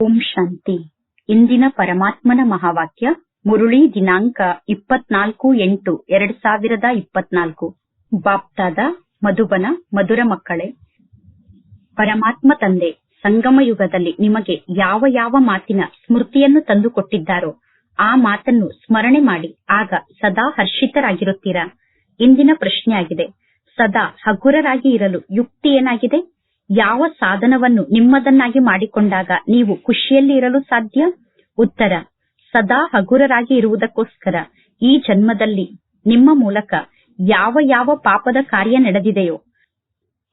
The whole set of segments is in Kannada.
ಓಂ ಶಾಂತಿ. ಇಂದಿನ ಪರಮಾತ್ಮನ ಮಹಾವಾಕ್ಯ, ಮುರುಳಿ ದಿನಾಂಕ ಇಪ್ಪತ್ನಾಲ್ಕು ಎಂಟು, ಎರಡ್ ಸಾವಿರದ ಇಪ್ಪತ್ನಾಲ್ಕು. ಬಾಪ್ತಾದ, ಮಧುಬನ, ಮಧುರ ಮಕ್ಕಳೇ. ಪರಮಾತ್ಮ ತಂದೆ, ಸಂಗಮ ಯುಗದಲ್ಲಿ ನಿಮಗೆ ಯಾವ ಯಾವ ಮಾತಿನ ಸ್ಮೃತಿಯನ್ನು ತಂದುಕೊಟ್ಟಿದ್ದಾರೋ, ಆ ಮಾತನ್ನು ಸ್ಮರಣೆ ಮಾಡಿ ಆಗ ಸದಾ ಹರ್ಷಿತರಾಗಿರುತ್ತೀರಾ? ಇಂದಿನ ಪ್ರಶ್ನೆಯಾಗಿದೆ, ಸದಾ ಹಗುರರಾಗಿ ಇರಲು ಯುಕ್ತಿ ಏನಾಗಿದೆ? ಯಾವ ಸಾಧನವನ್ನು ನಿಮ್ಮದನ್ನಾಗಿ ಮಾಡಿಕೊಂಡಾಗ ನೀವು ಖುಷಿಯಲ್ಲಿ ಇರಲು ಸಾಧ್ಯ? ಉತ್ತರ, ಸದಾ ಹಗುರರಾಗಿ ಇರುವುದಕ್ಕೋಸ್ಕರ ಈ ಜನ್ಮದಲ್ಲಿ ನಿಮ್ಮ ಮೂಲಕ ಯಾವ ಯಾವ ಪಾಪದ ಕಾರ್ಯ ನಡೆದಿದೆಯೋ,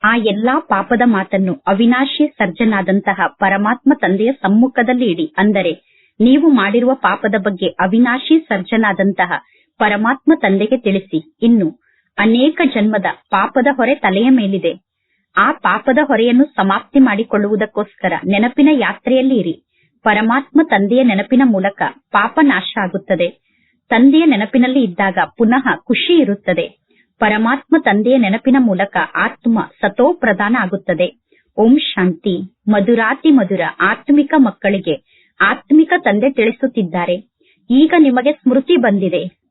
ಆ ಎಲ್ಲಾ ಪಾಪದ ಮಾತನ್ನು ಅವಿನಾಶಿ ಸರ್ಜನಾದಂತಹ ಪರಮಾತ್ಮ ತಂದೆಯ ಸಮ್ಮುಖದಲ್ಲಿ ಇಡಿ. ಅಂದರೆ, ನೀವು ಮಾಡಿರುವ ಪಾಪದ ಬಗ್ಗೆ ಅವಿನಾಶಿ ಸರ್ಜನಾದಂತಹ ಪರಮಾತ್ಮ ತಂದೆಗೆ ತಿಳಿಸಿ. ಇನ್ನು, ಅನೇಕ ಜನ್ಮದ ಪಾಪದ ಹೊರೆ ತಲೆಯ ಮೇಲಿದೆ. ಆ ಪಾಪದ ಹೊರೆಯನ್ನು ಸಮಾಪ್ತಿ ಮಾಡಿಕೊಳ್ಳುವುದಕ್ಕೋಸ್ಕರ ನೆನಪಿನ ಯಾತ್ರೆಯಲ್ಲಿ ಇರಿ ಪರಮಾತ್ಮ ತಂದೆಯ ನೆನಪಿನ ಮೂಲಕ ಪಾಪ ನಾಶ ಆಗುತ್ತದೆ. ತಂದೆಯ ನೆನಪಿನಲ್ಲಿ ಇದ್ದಾಗ ಪುನಃ ಖುಷಿ ಇರುತ್ತದೆ. ಪರಮಾತ್ಮ ತಂದೆಯ ನೆನಪಿನ ಮೂಲಕ ಆತ್ಮ ಸತೋ ಪ್ರಧಾನ ಆಗುತ್ತದೆ. ಓಂ ಶಾಂತಿ. ಮಧುರಾತಿ ಮಧುರ ಆತ್ಮಿಕ ಮಕ್ಕಳಿಗೆ ಆತ್ಮಿಕ ತಂದೆ ತಿಳಿಸುತ್ತಿದ್ದಾರೆ. ಈಗ ನಿಮಗೆ ಸ್ಮೃತಿ ಬಂದಿದೆ.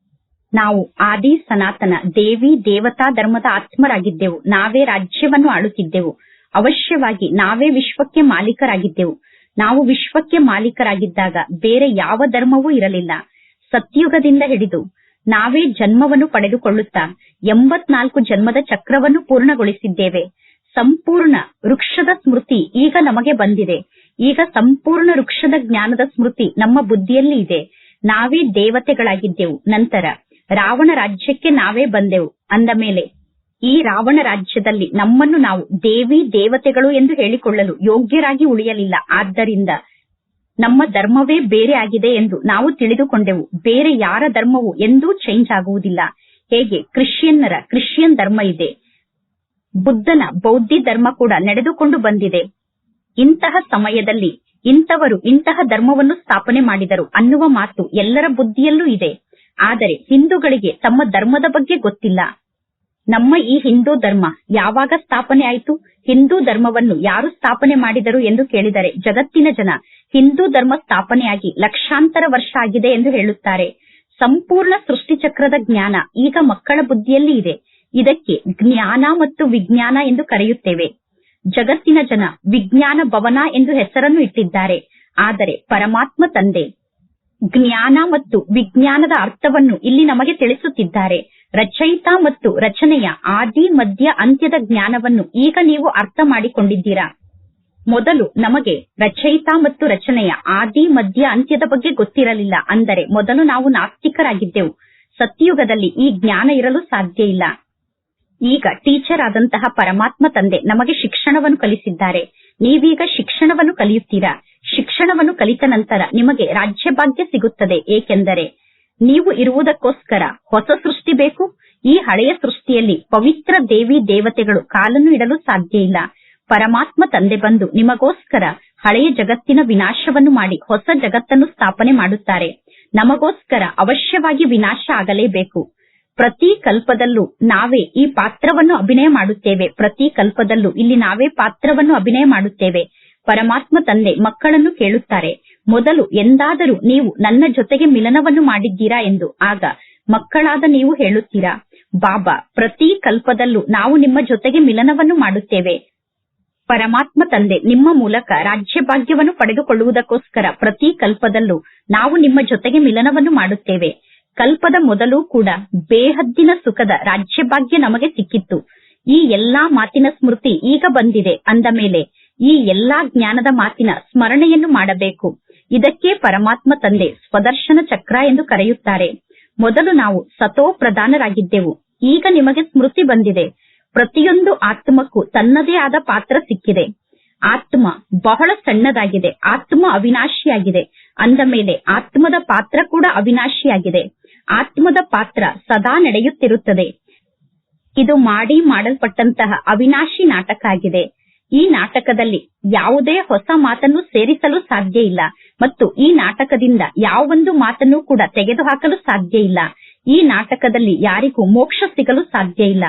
ನಾವು ಆದಿ ಸನಾತನ ದೇವಿ ದೇವತಾ ಧರ್ಮದ ಆತ್ಮರಾಗಿದ್ದೆವು. ನಾವೇ ರಾಜ್ಯವನ್ನು ಆಳುತ್ತಿದ್ದೆವು. ಅವಶ್ಯವಾಗಿ ನಾವೇ ವಿಶ್ವಕ್ಕೆ ಮಾಲೀಕರಾಗಿದ್ದೆವು. ನಾವು ವಿಶ್ವಕ್ಕೆ ಮಾಲೀಕರಾಗಿದ್ದಾಗ ಬೇರೆ ಯಾವ ಧರ್ಮವೂ ಇರಲಿಲ್ಲ. ಸತ್ಯುಗದಿಂದ ಹಿಡಿದು ನಾವೇ ಜನ್ಮವನ್ನು ಪಡೆದುಕೊಳ್ಳುತ್ತಾ ಎಂಬತ್ನಾಲ್ಕು ಜನ್ಮದ ಚಕ್ರವನ್ನು ಪೂರ್ಣಗೊಳಿಸಿದ್ದೇವೆ. ಸಂಪೂರ್ಣ ವೃಕ್ಷದ ಸ್ಮೃತಿ ಈಗ ನಮಗೆ ಬಂದಿದೆ. ಈಗ ಸಂಪೂರ್ಣ ವೃಕ್ಷದ ಜ್ಞಾನದ ಸ್ಮೃತಿ ನಮ್ಮ ಬುದ್ಧಿಯಲ್ಲಿ ಇದೆ. ನಾವೇ ದೇವತೆಗಳಾಗಿದ್ದೆವು. ನಂತರ ರಾವಣ ರಾಜ್ಯಕ್ಕೆ ನಾವೇ ಬಂದೆವು ಅಂದ ಮೇಲೆ, ಈ ರಾವಣ ರಾಜ್ಯದಲ್ಲಿ ನಮ್ಮನ್ನು ನಾವು ದೇವಿ ದೇವತೆಗಳು ಎಂದು ಹೇಳಿಕೊಳ್ಳಲು ಯೋಗ್ಯರಾಗಿ ಉಳಿಯಲಿಲ್ಲ. ಆದ್ದರಿಂದ ನಮ್ಮ ಧರ್ಮವೇ ಬೇರೆ ಆಗಿದೆ ಎಂದು ನಾವು ತಿಳಿದುಕೊಂಡೆವು. ಬೇರೆ ಯಾರ ಧರ್ಮವು ಎಂದೂ ಚೇಂಜ್ ಆಗುವುದಿಲ್ಲ. ಹೇಗೆ? ಕ್ರಿಶ್ಚಿಯನ್ನರ ಕ್ರಿಶ್ಚಿಯನ್ ಧರ್ಮ ಇದೆ. ಬುದ್ಧನ ಬೌದ್ಧಿ ಧರ್ಮ ಕೂಡ ನಡೆದುಕೊಂಡು ಬಂದಿದೆ. ಇಂತಹ ಸಮಯದಲ್ಲಿ ಇಂಥವರು ಇಂತಹ ಧರ್ಮವನ್ನು ಸ್ಥಾಪನೆ ಮಾಡಿದರು ಅನ್ನುವ ಮಾತು ಎಲ್ಲರ ಬುದ್ಧಿಯಲ್ಲೂ ಇದೆ. ಆದರೆ ಹಿಂದೂಗಳಿಗೆ ತಮ್ಮ ಧರ್ಮದ ಬಗ್ಗೆ ಗೊತ್ತಿಲ್ಲ. ನಮ್ಮ ಈ ಹಿಂದೂ ಧರ್ಮ ಯಾವಾಗ ಸ್ಥಾಪನೆ ಆಯಿತು? ಹಿಂದೂ ಧರ್ಮವನ್ನು ಯಾರು ಸ್ಥಾಪನೆ ಮಾಡಿದರು ಎಂದು ಕೇಳಿದರೆ ಜಗತ್ತಿನ ಜನ ಹಿಂದೂ ಧರ್ಮ ಸ್ಥಾಪನೆಯಾಗಿ ಲಕ್ಷಾಂತರ ವರ್ಷ ಆಗಿದೆ ಎಂದು ಹೇಳುತ್ತಾರೆ. ಸಂಪೂರ್ಣ ಸೃಷ್ಟಿಚಕ್ರದ ಜ್ಞಾನ ಈಗ ಮಕ್ಕಳ ಬುದ್ಧಿಯಲ್ಲಿ ಇದೆ. ಇದಕ್ಕೆ ಜ್ಞಾನ ಮತ್ತು ವಿಜ್ಞಾನ ಎಂದು ಕರೆಯುತ್ತೇವೆ. ಜಗತ್ತಿನ ಜನ ವಿಜ್ಞಾನ ಭವನ ಎಂದು ಹೆಸರನ್ನು ಇಟ್ಟಿದ್ದಾರೆ. ಆದರೆ ಪರಮಾತ್ಮ ತಂದೆ ಜ್ಞಾನ ಮತ್ತು ವಿಜ್ಞಾನದ ಅರ್ಥವನ್ನು ಇಲ್ಲಿ ನಮಗೆ ತಿಳಿಸುತ್ತಿದ್ದಾರೆ. ರಚಯಿತ ಮತ್ತು ರಚನೆಯ ಆದಿ, ಮಧ್ಯ, ಅಂತ್ಯದ ಜ್ಞಾನವನ್ನು ಈಗ ನೀವು ಅರ್ಥ ಮಾಡಿಕೊಂಡಿದ್ದೀರಾ? ಮೊದಲು ನಮಗೆ ರಚಯಿತ ಮತ್ತು ರಚನೆಯ ಆದಿ, ಮಧ್ಯ, ಅಂತ್ಯದ ಬಗ್ಗೆ ಗೊತ್ತಿರಲಿಲ್ಲ. ಅಂದರೆ ಮೊದಲು ನಾವು ನಾಸ್ತಿಕರಾಗಿದ್ದೆವು. ಸತ್ಯಯುಗದಲ್ಲಿ ಈ ಜ್ಞಾನ ಇರಲು ಸಾಧ್ಯ ಇಲ್ಲ. ಈಗ ಟೀಚರ್ ಆದಂತಹ ಪರಮಾತ್ಮ ತಂದೆ ನಮಗೆ ಶಿಕ್ಷಣವನ್ನು ಕಲಿಸಿದ್ದಾರೆ. ನೀವೀಗ ಶಿಕ್ಷಣವನ್ನು ಕಲಿಯುತ್ತೀರಾ? ಶಿಕ್ಷಣವನ್ನು ಕಲಿತ ನಂತರ ನಿಮಗೆ ರಾಜ್ಯಭಾಗ್ಯ ಸಿಗುತ್ತದೆ. ಏಕೆಂದರೆ ನೀವು ಇರುವುದಕ್ಕೋಸ್ಕರ ಹೊಸ ಸೃಷ್ಟಿ ಬೇಕು. ಈ ಹಳೆಯ ಸೃಷ್ಟಿಯಲ್ಲಿ ಪವಿತ್ರ ದೇವಿ ದೇವತೆಗಳು ಕಾಲನ್ನು ಇಡಲು ಸಾಧ್ಯ ಇಲ್ಲ. ಪರಮಾತ್ಮ ತಂದೆ ಬಂದು ನಿಮಗೋಸ್ಕರ ಹಳೆಯ ಜಗತ್ತಿನ ವಿನಾಶವನ್ನು ಮಾಡಿ ಹೊಸ ಜಗತ್ತನ್ನು ಸ್ಥಾಪನೆ ಮಾಡುತ್ತಾರೆ. ನಮಗೋಸ್ಕರ ಅವಶ್ಯವಾಗಿ ವಿನಾಶ ಆಗಲೇಬೇಕು. ಪ್ರತಿ ಕಲ್ಪದಲ್ಲೂ ನಾವೇ ಈ ಪಾತ್ರವನ್ನು ಅಭಿನಯ ಮಾಡುತ್ತೇವೆ. ಪ್ರತಿ ಕಲ್ಪದಲ್ಲೂ ಇಲ್ಲಿ ನಾವೇ ಪಾತ್ರವನ್ನು ಅಭಿನಯ ಮಾಡುತ್ತೇವೆ. ಪರಮಾತ್ಮ ತಂದೆ ಮಕ್ಕಳನ್ನು ಕೇಳುತ್ತಾರೆ. ಮೊದಲು ಎಂದಾದರೂ ನೀವು ನನ್ನ ಜೊತೆಗೆ ಮಿಲನವನ್ನು ಮಾಡಿದ್ದೀರಾ ಎಂದು. ಆಗ ಮಕ್ಕಳಾದ ನೀವು ಹೇಳುತ್ತೀರಾ, ಬಾಬಾ, ಪ್ರತಿ ಕಲ್ಪದಲ್ಲೂ ನಾವು ನಿಮ್ಮ ಜೊತೆಗೆ ಮಿಲನವನ್ನು ಮಾಡುತ್ತೇವೆ. ಪರಮಾತ್ಮ ತಂದೆ, ನಿಮ್ಮ ಮೂಲಕ ರಾಜ್ಯಭಾಗ್ಯವನ್ನು ಪಡೆದುಕೊಳ್ಳುವುದಕ್ಕೋಸ್ಕರ ಪ್ರತಿ ಕಲ್ಪದಲ್ಲೂ ನಾವು ನಿಮ್ಮ ಜೊತೆಗೆ ಮಿಲನವನ್ನು ಮಾಡುತ್ತೇವೆ. ಕಲ್ಪದ ಮೊದಲು ಕೂಡ ಬೇಹದ್ದಿನ ಸುಖದ ರಾಜ್ಯಭಾಗ್ಯ ನಮಗೆ ಸಿಕ್ಕಿತ್ತು. ಈ ಎಲ್ಲಾ ಮಾತಿನ ಸ್ಮೃತಿ ಈಗ ಬಂದಿದೆ. ಅಂದ ಮೇಲೆ ಈ ಎಲ್ಲಾ ಜ್ಞಾನದ ಮಾತಿನ ಸ್ಮರಣೆಯನ್ನು ಮಾಡಬೇಕು. ಇದಕ್ಕೆ ಪರಮಾತ್ಮ ತಂದೆ ಸ್ವದರ್ಶನ ಚಕ್ರ ಎಂದು ಕರೆಯುತ್ತಾರೆ. ಮೊದಲು ನಾವು ಸತೋ ಪ್ರಧಾನರಾಗಿದ್ದೆವು. ಈಗ ನಿಮಗೆ ಸ್ಮೃತಿ ಬಂದಿದೆ. ಪ್ರತಿಯೊಂದು ಆತ್ಮಕ್ಕೂ ತನ್ನದೇ ಆದ ಪಾತ್ರ ಸಿಕ್ಕಿದೆ. ಆತ್ಮ ಬಹಳ ಸಣ್ಣದಾಗಿದೆ. ಆತ್ಮ ಅವಿನಾಶಿಯಾಗಿದೆ. ಅಂದ ಮೇಲೆ ಆತ್ಮದ ಪಾತ್ರ ಕೂಡ ಅವಿನಾಶಿಯಾಗಿದೆ. ಆತ್ಮದ ಪಾತ್ರ ಸದಾ ನಡೆಯುತ್ತಿರುತ್ತದೆ. ಇದು ಮಾಡಿ ಮಾಡಲ್ಪಟ್ಟಂತಹ ಅವಿನಾಶಿ ನಾಟಕ ಆಗಿದೆ. ಈ ನಾಟಕದಲ್ಲಿ ಯಾವುದೇ ಹೊಸ ಮಾತನ್ನು ಸೇರಿಸಲು ಸಾಧ್ಯ ಇಲ್ಲ. ಮತ್ತು ಈ ನಾಟಕದಿಂದ ಯಾವೊಂದು ಮಾತನ್ನು ಕೂಡ ತೆಗೆದುಹಾಕಲು ಸಾಧ್ಯ ಇಲ್ಲ. ಈ ನಾಟಕದಲ್ಲಿ ಯಾರಿಗೂ ಮೋಕ್ಷ ಸಿಗಲು ಸಾಧ್ಯ ಇಲ್ಲ.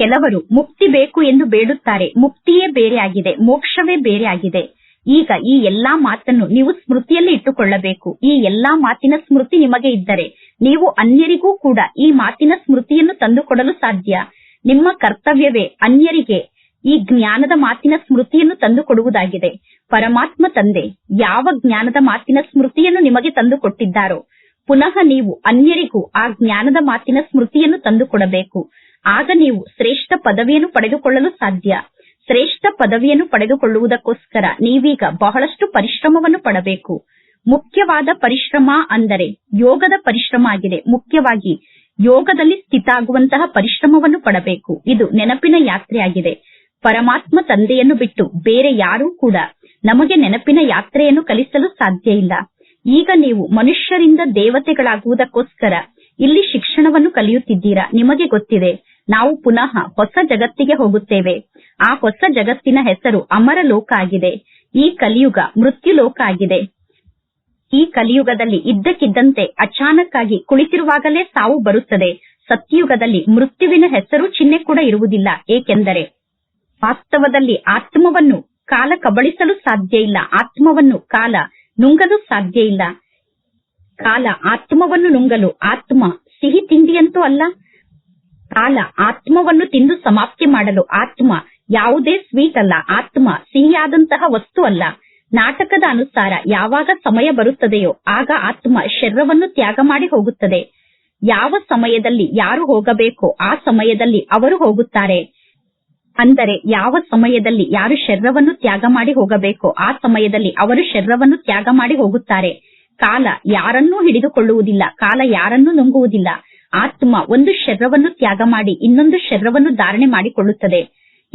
ಕೆಲವರು ಮುಕ್ತಿ ಬೇಕು ಎಂದು ಬೇಡುತ್ತಾರೆ. ಮುಕ್ತಿಯೇ ಬೇರೆ ಆಗಿದೆ ಮೋಕ್ಷವೇ ಬೇರೆ ಆಗಿದೆ ಈಗ ಈ ಎಲ್ಲಾ ಮಾತನ್ನು ನೀವು ಸ್ಮೃತಿಯಲ್ಲಿ ಇಟ್ಟುಕೊಳ್ಳಬೇಕು. ಈ ಎಲ್ಲಾ ಮಾತಿನ ಸ್ಮೃತಿ ನಿಮಗೆ ಇದ್ದರೆ ನೀವು ಅನ್ಯರಿಗೂ ಕೂಡ ಈ ಮಾತಿನ ಸ್ಮೃತಿಯನ್ನು ತಂದುಕೊಡಲು ಸಾಧ್ಯ. ನಿಮ್ಮ ಕರ್ತವ್ಯವೇ ಅನ್ಯರಿಗೆ ಈ ಜ್ಞಾನದ ಮಾತಿನ ಸ್ಮೃತಿಯನ್ನು ತಂದುಕೊಡುವುದಾಗಿದೆ. ಪರಮಾತ್ಮ ತಂದೆ, ಯಾವ ಜ್ಞಾನದ ಮಾತಿನ ಸ್ಮೃತಿಯನ್ನು ನಿಮಗೆ ತಂದುಕೊಟ್ಟಿದ್ದಾರೋ, ಪುನಃ ನೀವು ಅನ್ಯರಿಗೂ ಆ ಜ್ಞಾನದ ಮಾತಿನ ಸ್ಮೃತಿಯನ್ನು ತಂದುಕೊಡಬೇಕು. ಆಗ ನೀವು ಶ್ರೇಷ್ಠ ಪದವಿಯನ್ನು ಪಡೆದುಕೊಳ್ಳಲು ಸಾಧ್ಯ. ಶ್ರೇಷ್ಠ ಪದವಿಯನ್ನು ಪಡೆದುಕೊಳ್ಳುವುದಕ್ಕೋಸ್ಕರ ನೀವೀಗ ಬಹಳಷ್ಟು ಪರಿಶ್ರಮವನ್ನು ಪಡಬೇಕು. ಮುಖ್ಯವಾದ ಪರಿಶ್ರಮ ಅಂದರೆ ಯೋಗದ ಪರಿಶ್ರಮ ಆಗಿದೆ. ಮುಖ್ಯವಾಗಿ ಯೋಗದಲ್ಲಿ ಸ್ಥಿತಾಗುವಂತಹ ಪರಿಶ್ರಮವನ್ನು ಪಡಬೇಕು. ಇದು ನೆನಪಿನ ಯಾತ್ರೆಯಾಗಿದೆ. ಪರಮಾತ್ಮ ತಂದೆಯನ್ನು ಬಿಟ್ಟು ಬೇರೆ ಯಾರೂ ಕೂಡ ನಮಗೆ ನೆನಪಿನ ಯಾತ್ರೆಯನ್ನು ಕಲಿಸಲು ಸಾಧ್ಯ ಇಲ್ಲ. ಈಗ ನೀವು ಮನುಷ್ಯರಿಂದ ದೇವತೆಗಳಾಗುವುದಕ್ಕೋಸ್ಕರ ಇಲ್ಲಿ ಶಿಕ್ಷಣವನ್ನು ಕಲಿಯುತ್ತಿದ್ದೀರಾ? ನಿಮಗೆ ಗೊತ್ತಿದೆ. ನಾವು ಪುನಃ ಹೊಸ ಜಗತ್ತಿಗೆ ಹೋಗುತ್ತೇವೆ. ಆ ಹೊಸ ಜಗತ್ತಿನ ಹೆಸರು ಅಮರ ಲೋಕ ಆಗಿದೆ. ಈ ಕಲಿಯುಗ ಮೃತ್ಯು ಲೋಕ ಆಗಿದೆ. ಈ ಕಲಿಯುಗದಲ್ಲಿ ಇದ್ದಕ್ಕಿದ್ದಂತೆ ಅಚಾನಕ್ ಆಗಿ ಕುಳಿತಿರುವಾಗಲೇ ಸಾವು ಬರುತ್ತದೆ. ಸತ್ಯಯುಗದಲ್ಲಿ ಮೃತ್ಯುವಿನ ಹೆಸರು ಚಿಹ್ನೆ ಕೂಡ ಇರುವುದಿಲ್ಲ. ಏಕೆಂದರೆ ವಾಸ್ತವದಲ್ಲಿ ಆತ್ಮವನ್ನು ಕಾಲ ಕಬಳಿಸಲು ಸಾಧ್ಯ ಇಲ್ಲ. ಆತ್ಮವನ್ನು ಕಾಲ ನುಂಗಲು ಸಾಧ್ಯ ಇಲ್ಲ. ಕಾಲ ಆತ್ಮವನ್ನು ನುಂಗಲು ಆತ್ಮ ಸಿಹಿ ತಿಂಡಿಯಂತೂ ಅಲ್ಲ. ಕಾಲ ಆತ್ಮವನ್ನು ತಿಂದು ಸಮಾಪ್ತಿ ಮಾಡಲು ಆತ್ಮ ಯಾವುದೇ ಸ್ವೀಟ್ ಅಲ್ಲ. ಆತ್ಮ ಸಿಹಿಯಾದಂತಹ ವಸ್ತು ಅಲ್ಲ. ನಾಟಕದ ಅನುಸಾರ ಯಾವಾಗ ಸಮಯ ಬರುತ್ತದೆಯೋ ಆಗ ಆತ್ಮ ಶರೀರವನ್ನು ತ್ಯಾಗ ಮಾಡಿ ಹೋಗುತ್ತದೆ. ಯಾವ ಸಮಯದಲ್ಲಿ ಯಾರು ಹೋಗಬೇಕೋ ಆ ಸಮಯದಲ್ಲಿ ಅವರು ಹೋಗುತ್ತಾರೆ. ಅಂದರೆ ಯಾವ ಸಮಯದಲ್ಲಿ ಯಾರು ಶರೀರವನ್ನು ತ್ಯಾಗ ಮಾಡಿ ಹೋಗಬೇಕೋ ಆ ಸಮಯದಲ್ಲಿ ಅವರು ಶರೀರವನ್ನು ತ್ಯಾಗ ಮಾಡಿ ಹೋಗುತ್ತಾರೆ. ಕಾಲ ಯಾರನ್ನೂ ಹಿಡಿದುಕೊಳ್ಳುವುದಿಲ್ಲ, ಕಾಲ ಯಾರನ್ನೂ ನುಂಗುವುದಿಲ್ಲ. ಆತ್ಮ ಒಂದು ಶರೀರವನ್ನು ತ್ಯಾಗ ಮಾಡಿ ಇನ್ನೊಂದು ಶರೀರವನ್ನು ಧಾರಣೆ ಮಾಡಿಕೊಳ್ಳುತ್ತದೆ.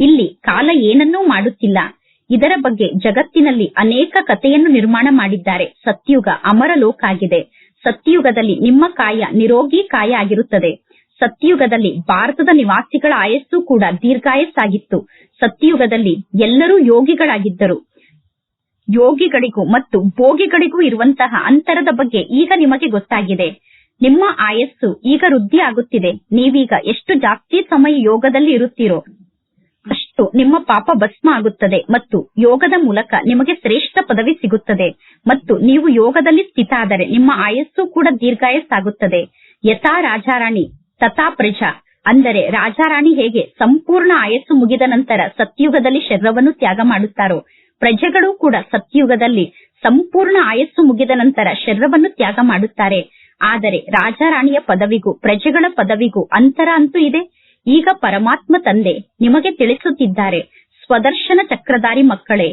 ಇಲ್ಲಿ ಕಾಲ ಏನನ್ನೂ ಮಾಡುತ್ತಿಲ್ಲ. ಇದರ ಬಗ್ಗೆ ಜಗತ್ತಿನಲ್ಲಿ ಅನೇಕ ಕಥೆಯನ್ನು ನಿರ್ಮಾಣ ಮಾಡಿದ್ದಾರೆ. ಸತ್ಯುಗ ಅಮರ ಲೋಕ ಆಗಿದೆ ಸತ್ಯುಗದಲ್ಲಿ ನಿಮ್ಮ ಕಾಯ ನಿರೋಗಿ ಕಾಯ ಆಗಿರುತ್ತದೆ. ಸತ್ಯುಗದಲ್ಲಿ ಭಾರತದ ನಿವಾಸಿಗಳ ಆಯಸ್ಸು ಕೂಡ ದೀರ್ಘಾಯಸ್ಸಾಗಿತ್ತು. ಸತ್ಯುಗದಲ್ಲಿ ಎಲ್ಲರೂ ಯೋಗಿಗಳಾಗಿದ್ದರು. ಯೋಗಿಗಳಿಗೂ ಮತ್ತು ಭೋಗಿಗಳಿಗೂ ಇರುವಂತಹ ಅಂತರದ ಬಗ್ಗೆ ಈಗ ನಿಮಗೆ ಗೊತ್ತಾಗಿದೆ. ನಿಮ್ಮ ಆಯಸ್ಸು ಈಗ ವೃದ್ಧಿ ಆಗುತ್ತಿದೆ ನೀವೀಗ ಎಷ್ಟು ಜಾಸ್ತಿ ಸಮಯ ಯೋಗದಲ್ಲಿ ಇರುತ್ತೀರೋ ಅಷ್ಟು ನಿಮ್ಮ ಪಾಪ ಭಸ್ಮ ಆಗುತ್ತದೆ ಮತ್ತು ಯೋಗದ ಮೂಲಕ ನಿಮಗೆ ಶ್ರೇಷ್ಠ ಪದವಿ ಸಿಗುತ್ತದೆ ಮತ್ತು ನೀವು ಯೋಗದಲ್ಲಿ ಸ್ಥಿತ ಆದರೆ ನಿಮ್ಮ ಆಯಸ್ಸು ಕೂಡ ದೀರ್ಘಾಯಸ್ಸಾಗುತ್ತದೆ. ಯಥಾ ರಾಜಾರಾಣಿ ತಥಾ ಪ್ರಜಾ ಅಂದರೆ ರಾಜಾರಾಣಿ ಹೇಗೆ ಸಂಪೂರ್ಣ ಆಯಸ್ಸು ಮುಗಿದ ನಂತರ ಸತ್ಯುಗದಲ್ಲಿ ಶರೀರವನ್ನು ತ್ಯಾಗ ಮಾಡುತ್ತಾರೋ ಪ್ರಜೆಗಳು ಕೂಡ ಸತ್ಯುಗದಲ್ಲಿ ಸಂಪೂರ್ಣ ಆಯಸ್ಸು ಮುಗಿದ ನಂತರ ಶರೀರವನ್ನು ತ್ಯಾಗ ಮಾಡುತ್ತಾರೆ ಆದರೆ ರಾಜಾರಾಣಿಯ ಪದವಿಗೂ, ಪ್ರಜೆಗಳ ಪದವಿಗೂ ಅಂತರ ಅಂತೂ ಇದೆ. ಈಗ ಪರಮಾತ್ಮ ತಂದೆ ನಿಮಗೆ ತಿಳಿಸುತ್ತಿದ್ದಾರೆ, ಸ್ವದರ್ಶನ ಚಕ್ರಧಾರಿ ಮಕ್ಕಳೇ,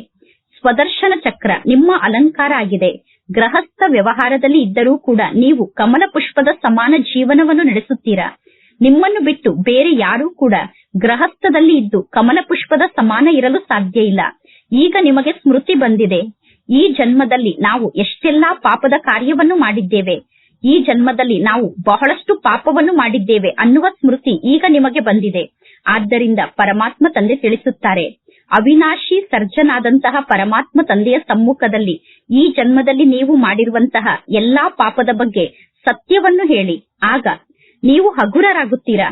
ಸ್ವದರ್ಶನ ಚಕ್ರ ನಿಮ್ಮ ಅಲಂಕಾರ ಆಗಿದೆ. ಗೃಹಸ್ಥ ವ್ಯವಹಾರದಲ್ಲಿ ಇದ್ದರೂ ಕೂಡ ನೀವು ಕಮಲ ಪುಷ್ಪದ ಸಮಾನ ಜೀವನವನ್ನು ನಡೆಸುತ್ತೀರಾ? ನಿಮ್ಮನ್ನು ಬಿಟ್ಟು ಬೇರೆ ಯಾರೂ ಕೂಡ ಗ್ರಹಸ್ಥದಲ್ಲಿ ಇದ್ದು ಕಮಲ ಪುಷ್ಪದ ಸಮಾನ ಇರಲು ಸಾಧ್ಯ ಇಲ್ಲ. ಈಗ ನಿಮಗೆ ಸ್ಮೃತಿ ಬಂದಿದೆ. ಈ ಜನ್ಮದಲ್ಲಿ ನಾವು ಎಷ್ಟೆಲ್ಲಾ ಪಾಪದ ಕಾರ್ಯವನ್ನು ಮಾಡಿದ್ದೇವೆ. ಈ ಜನ್ಮದಲ್ಲಿ ನಾವು ಬಹಳಷ್ಟು ಪಾಪವನ್ನು ಮಾಡಿದ್ದೇವೆ ಅನ್ನುವ ಸ್ಮೃತಿ ಈಗ ನಿಮಗೆ ಬಂದಿದೆ. ಆದ್ದರಿಂದ ಪರಮಾತ್ಮ ತಂದೆ ತಿಳಿಸುತ್ತಾರೆ. ಅವಿನಾಶಿ ಸರ್ಜನಾದಂತಹ ಪರಮಾತ್ಮ ತಂದೆಯ ಸಮ್ಮುಖದಲ್ಲಿ ಈ ಜನ್ಮದಲ್ಲಿ ನೀವು ಮಾಡಿರುವಂತಹ ಎಲ್ಲಾ ಪಾಪದ ಬಗ್ಗೆ ಸತ್ಯವನ್ನು ಹೇಳಿ. ಆಗ ನೀವು ಹಗುರರಾಗುತ್ತೀರಾ?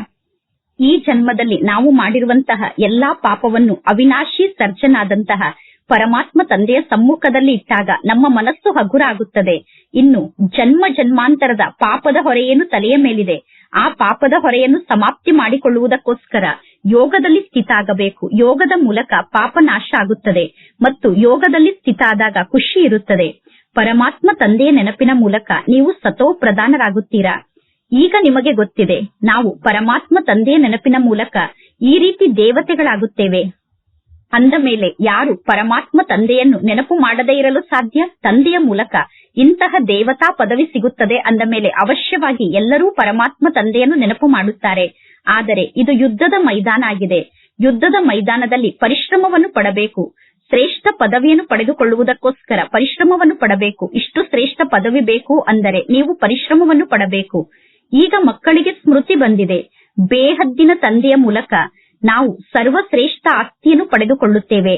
ಈ ಜನ್ಮದಲ್ಲಿ ನಾವು ಮಾಡಿರುವಂತಹ ಎಲ್ಲಾ ಪಾಪವನ್ನು ಅವಿನಾಶಿ ಸರ್ಜನಾದಂತಹ ಪರಮಾತ್ಮ ತಂದೆಯ ಸಮ್ಮುಖದಲ್ಲಿ ಇಟ್ಟಾಗ ನಮ್ಮ ಮನಸ್ಸು ಹಗುರ ಆಗುತ್ತದೆ ಇನ್ನು ಜನ್ಮ ಜನ್ಮಾಂತರದ ಪಾಪದ ಹೊರೆಯೇನು ತಲೆಯ ಮೇಲಿದೆ. ಆ ಪಾಪದ ಹೊರೆಯನ್ನು ಸಮಾಪ್ತಿ ಮಾಡಿಕೊಳ್ಳುವುದಕ್ಕೋಸ್ಕರ ಯೋಗದಲ್ಲಿ ಸ್ಥಿತ ಆಗಬೇಕು ಯೋಗದ ಮೂಲಕ ಪಾಪ ನಾಶ ಆಗುತ್ತದೆ ಮತ್ತು ಯೋಗದಲ್ಲಿ ಸ್ಥಿತ ಆದಾಗ ಖುಷಿ ಇರುತ್ತದೆ. ಪರಮಾತ್ಮ ತಂದೆಯ ನೆನಪಿನ ಮೂಲಕ ನೀವು ಸತೋ ಪ್ರಧಾನರಾಗುತ್ತೀರಾ? ಈಗ ನಿಮಗೆ ಗೊತ್ತಿದೆ, ನಾವು ಪರಮಾತ್ಮ ತಂದೆಯ ನೆನಪಿನ ಮೂಲಕ ಈ ರೀತಿ ದೇವತೆಗಳಾಗುತ್ತೇವೆ. ಅಂದ ಮೇಲೆ ಯಾರು ಪರಮಾತ್ಮ ತಂದೆಯನ್ನು ನೆನಪು ಮಾಡದೇ ಇರಲು ಸಾಧ್ಯ? ತಂದೆಯ ಮೂಲಕ ಇಂತಹ ದೇವತಾ ಪದವಿ ಸಿಗುತ್ತದೆ ಅಂದ ಮೇಲೆ ಅವಶ್ಯವಾಗಿ ಎಲ್ಲರೂ ಪರಮಾತ್ಮ ತಂದೆಯನ್ನು ನೆನಪು ಮಾಡುತ್ತಾರೆ. ಆದರೆ ಇದು ಯುದ್ಧದ ಮೈದಾನ ಆಗಿದೆ. ಯುದ್ಧದ ಮೈದಾನದಲ್ಲಿ ಪರಿಶ್ರಮವನ್ನು ಪಡಬೇಕು. ಶ್ರೇಷ್ಠ ಪದವಿಯನ್ನು ಪಡೆದುಕೊಳ್ಳುವುದಕ್ಕೋಸ್ಕರ ಪರಿಶ್ರಮವನ್ನು ಪಡಬೇಕು. ಇಷ್ಟು ಶ್ರೇಷ್ಠ ಪದವಿ ಬೇಕು ಅಂದರೆ ನೀವು ಪರಿಶ್ರಮವನ್ನು ಪಡಬೇಕು. ಈಗ ಮಕ್ಕಳಿಗೆ ಸ್ಮೃತಿ ಬಂದಿದೆ. ಬೇಹದ್ದಿನ ತಂದೆಯ ಮೂಲಕ ನಾವು ಸರ್ವಶ್ರೇಷ್ಠ ಆಸ್ತಿಯನ್ನು ಪಡೆದುಕೊಳ್ಳುತ್ತೇವೆ.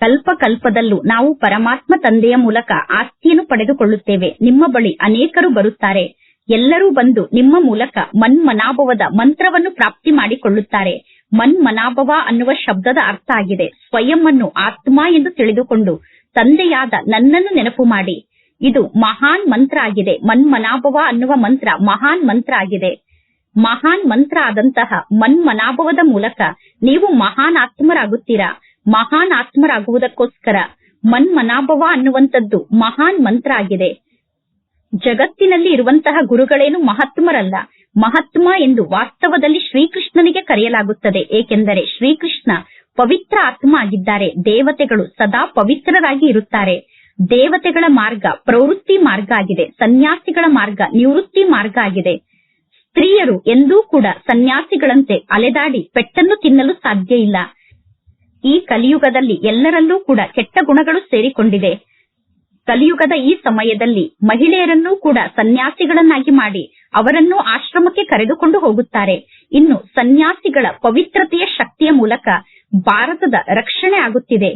ಕಲ್ಪ ಕಲ್ಪದಲ್ಲೂ ನಾವು ಪರಮಾತ್ಮ ತಂದೆಯ ಮೂಲಕ ಆಸ್ತಿಯನ್ನು ಪಡೆದುಕೊಳ್ಳುತ್ತೇವೆ. ನಿಮ್ಮ ಬಳಿ ಅನೇಕರು ಬರುತ್ತಾರೆ. ಎಲ್ಲರೂ ಬಂದು ನಿಮ್ಮ ಮೂಲಕ ಮನ್ಮನಾಭವದ ಮಂತ್ರವನ್ನು ಪ್ರಾಪ್ತಿ ಮಾಡಿಕೊಳ್ಳುತ್ತಾರೆ. ಮನ್ಮನಾಭವ ಅನ್ನುವ ಶಬ್ದದ ಅರ್ಥ ಆಗಿದೆ. ಸ್ವಯಂ ಆತ್ಮ ಎಂದು ತಿಳಿದುಕೊಂಡು ತಂದೆಯಾದ ನನ್ನನ್ನು ನೆನಪು ಮಾಡಿ. ಇದು ಮಹಾನ್ ಮಂತ್ರ ಆಗಿದೆ. ಮನ್ಮನಾಭವ ಅನ್ನುವ ಮಂತ್ರ ಮಹಾನ್ ಮಂತ್ರ ಆಗಿದೆ. ಮಹಾನ್ ಮಂತ್ರ ಆದಂತಹ ಮನ್ಮನಾಭವದ ಮೂಲಕ ನೀವು ಮಹಾನ್ ಆತ್ಮರಾಗುತ್ತೀರಾ? ಮಹಾನ್ ಆತ್ಮರಾಗುವುದಕ್ಕೋಸ್ಕರ ಮನ್ಮನಾಭವ ಅನ್ನುವಂಥದ್ದು ಮಹಾನ್ ಮಂತ್ರ ಆಗಿದೆ. ಜಗತ್ತಿನಲ್ಲಿ ಇರುವಂತಹ ಗುರುಗಳೇನು ಮಹಾತ್ಮರಲ್ಲ. ಮಹಾತ್ಮ ಎಂದು ವಾಸ್ತವದಲ್ಲಿ ಶ್ರೀಕೃಷ್ಣನಿಗೆ ಕರೆಯಲಾಗುತ್ತದೆ. ಏಕೆಂದರೆ ಶ್ರೀಕೃಷ್ಣ ಪವಿತ್ರ ಆತ್ಮ ಆಗಿದ್ದಾರೆ. ದೇವತೆಗಳು ಸದಾ ಪವಿತ್ರರಾಗಿ ಇರುತ್ತಾರೆ. ದೇವತೆಗಳ ಮಾರ್ಗ ಪ್ರವೃತ್ತಿ ಮಾರ್ಗ ಆಗಿದೆ. ಸನ್ಯಾಸಿಗಳ ಮಾರ್ಗ ನಿವೃತ್ತಿ ಮಾರ್ಗ ಆಗಿದೆ. ಸ್ತ್ರೀಯರು ಎಂದೂ ಕೂಡ ಸನ್ಯಾಸಿಗಳಂತೆ ಅಲೆದಾಡಿ ಪೆಟ್ಟನ್ನು ತಿನ್ನಲು ಸಾಧ್ಯ ಇಲ್ಲ. ಈ ಕಲಿಯುಗದಲ್ಲಿ ಎಲ್ಲರಲ್ಲೂ ಕೂಡ ಕೆಟ್ಟ ಗುಣಗಳು ಸೇರಿಕೊಂಡಿದೆ. ಕಲಿಯುಗದ ಈ ಸಮಯದಲ್ಲಿ ಮಹಿಳೆಯರನ್ನು ಕೂಡ ಸನ್ಯಾಸಿಗಳನ್ನಾಗಿ ಮಾಡಿ ಅವರನ್ನು ಆಶ್ರಮಕ್ಕೆ ಕರೆದುಕೊಂಡು ಹೋಗುತ್ತಾರೆ. ಇನ್ನು ಸನ್ಯಾಸಿಗಳ ಪವಿತ್ರತೆಯ ಶಕ್ತಿಯ ಮೂಲಕ ಭಾರತದ ರಕ್ಷಣೆ ಆಗುತ್ತಿದೆ.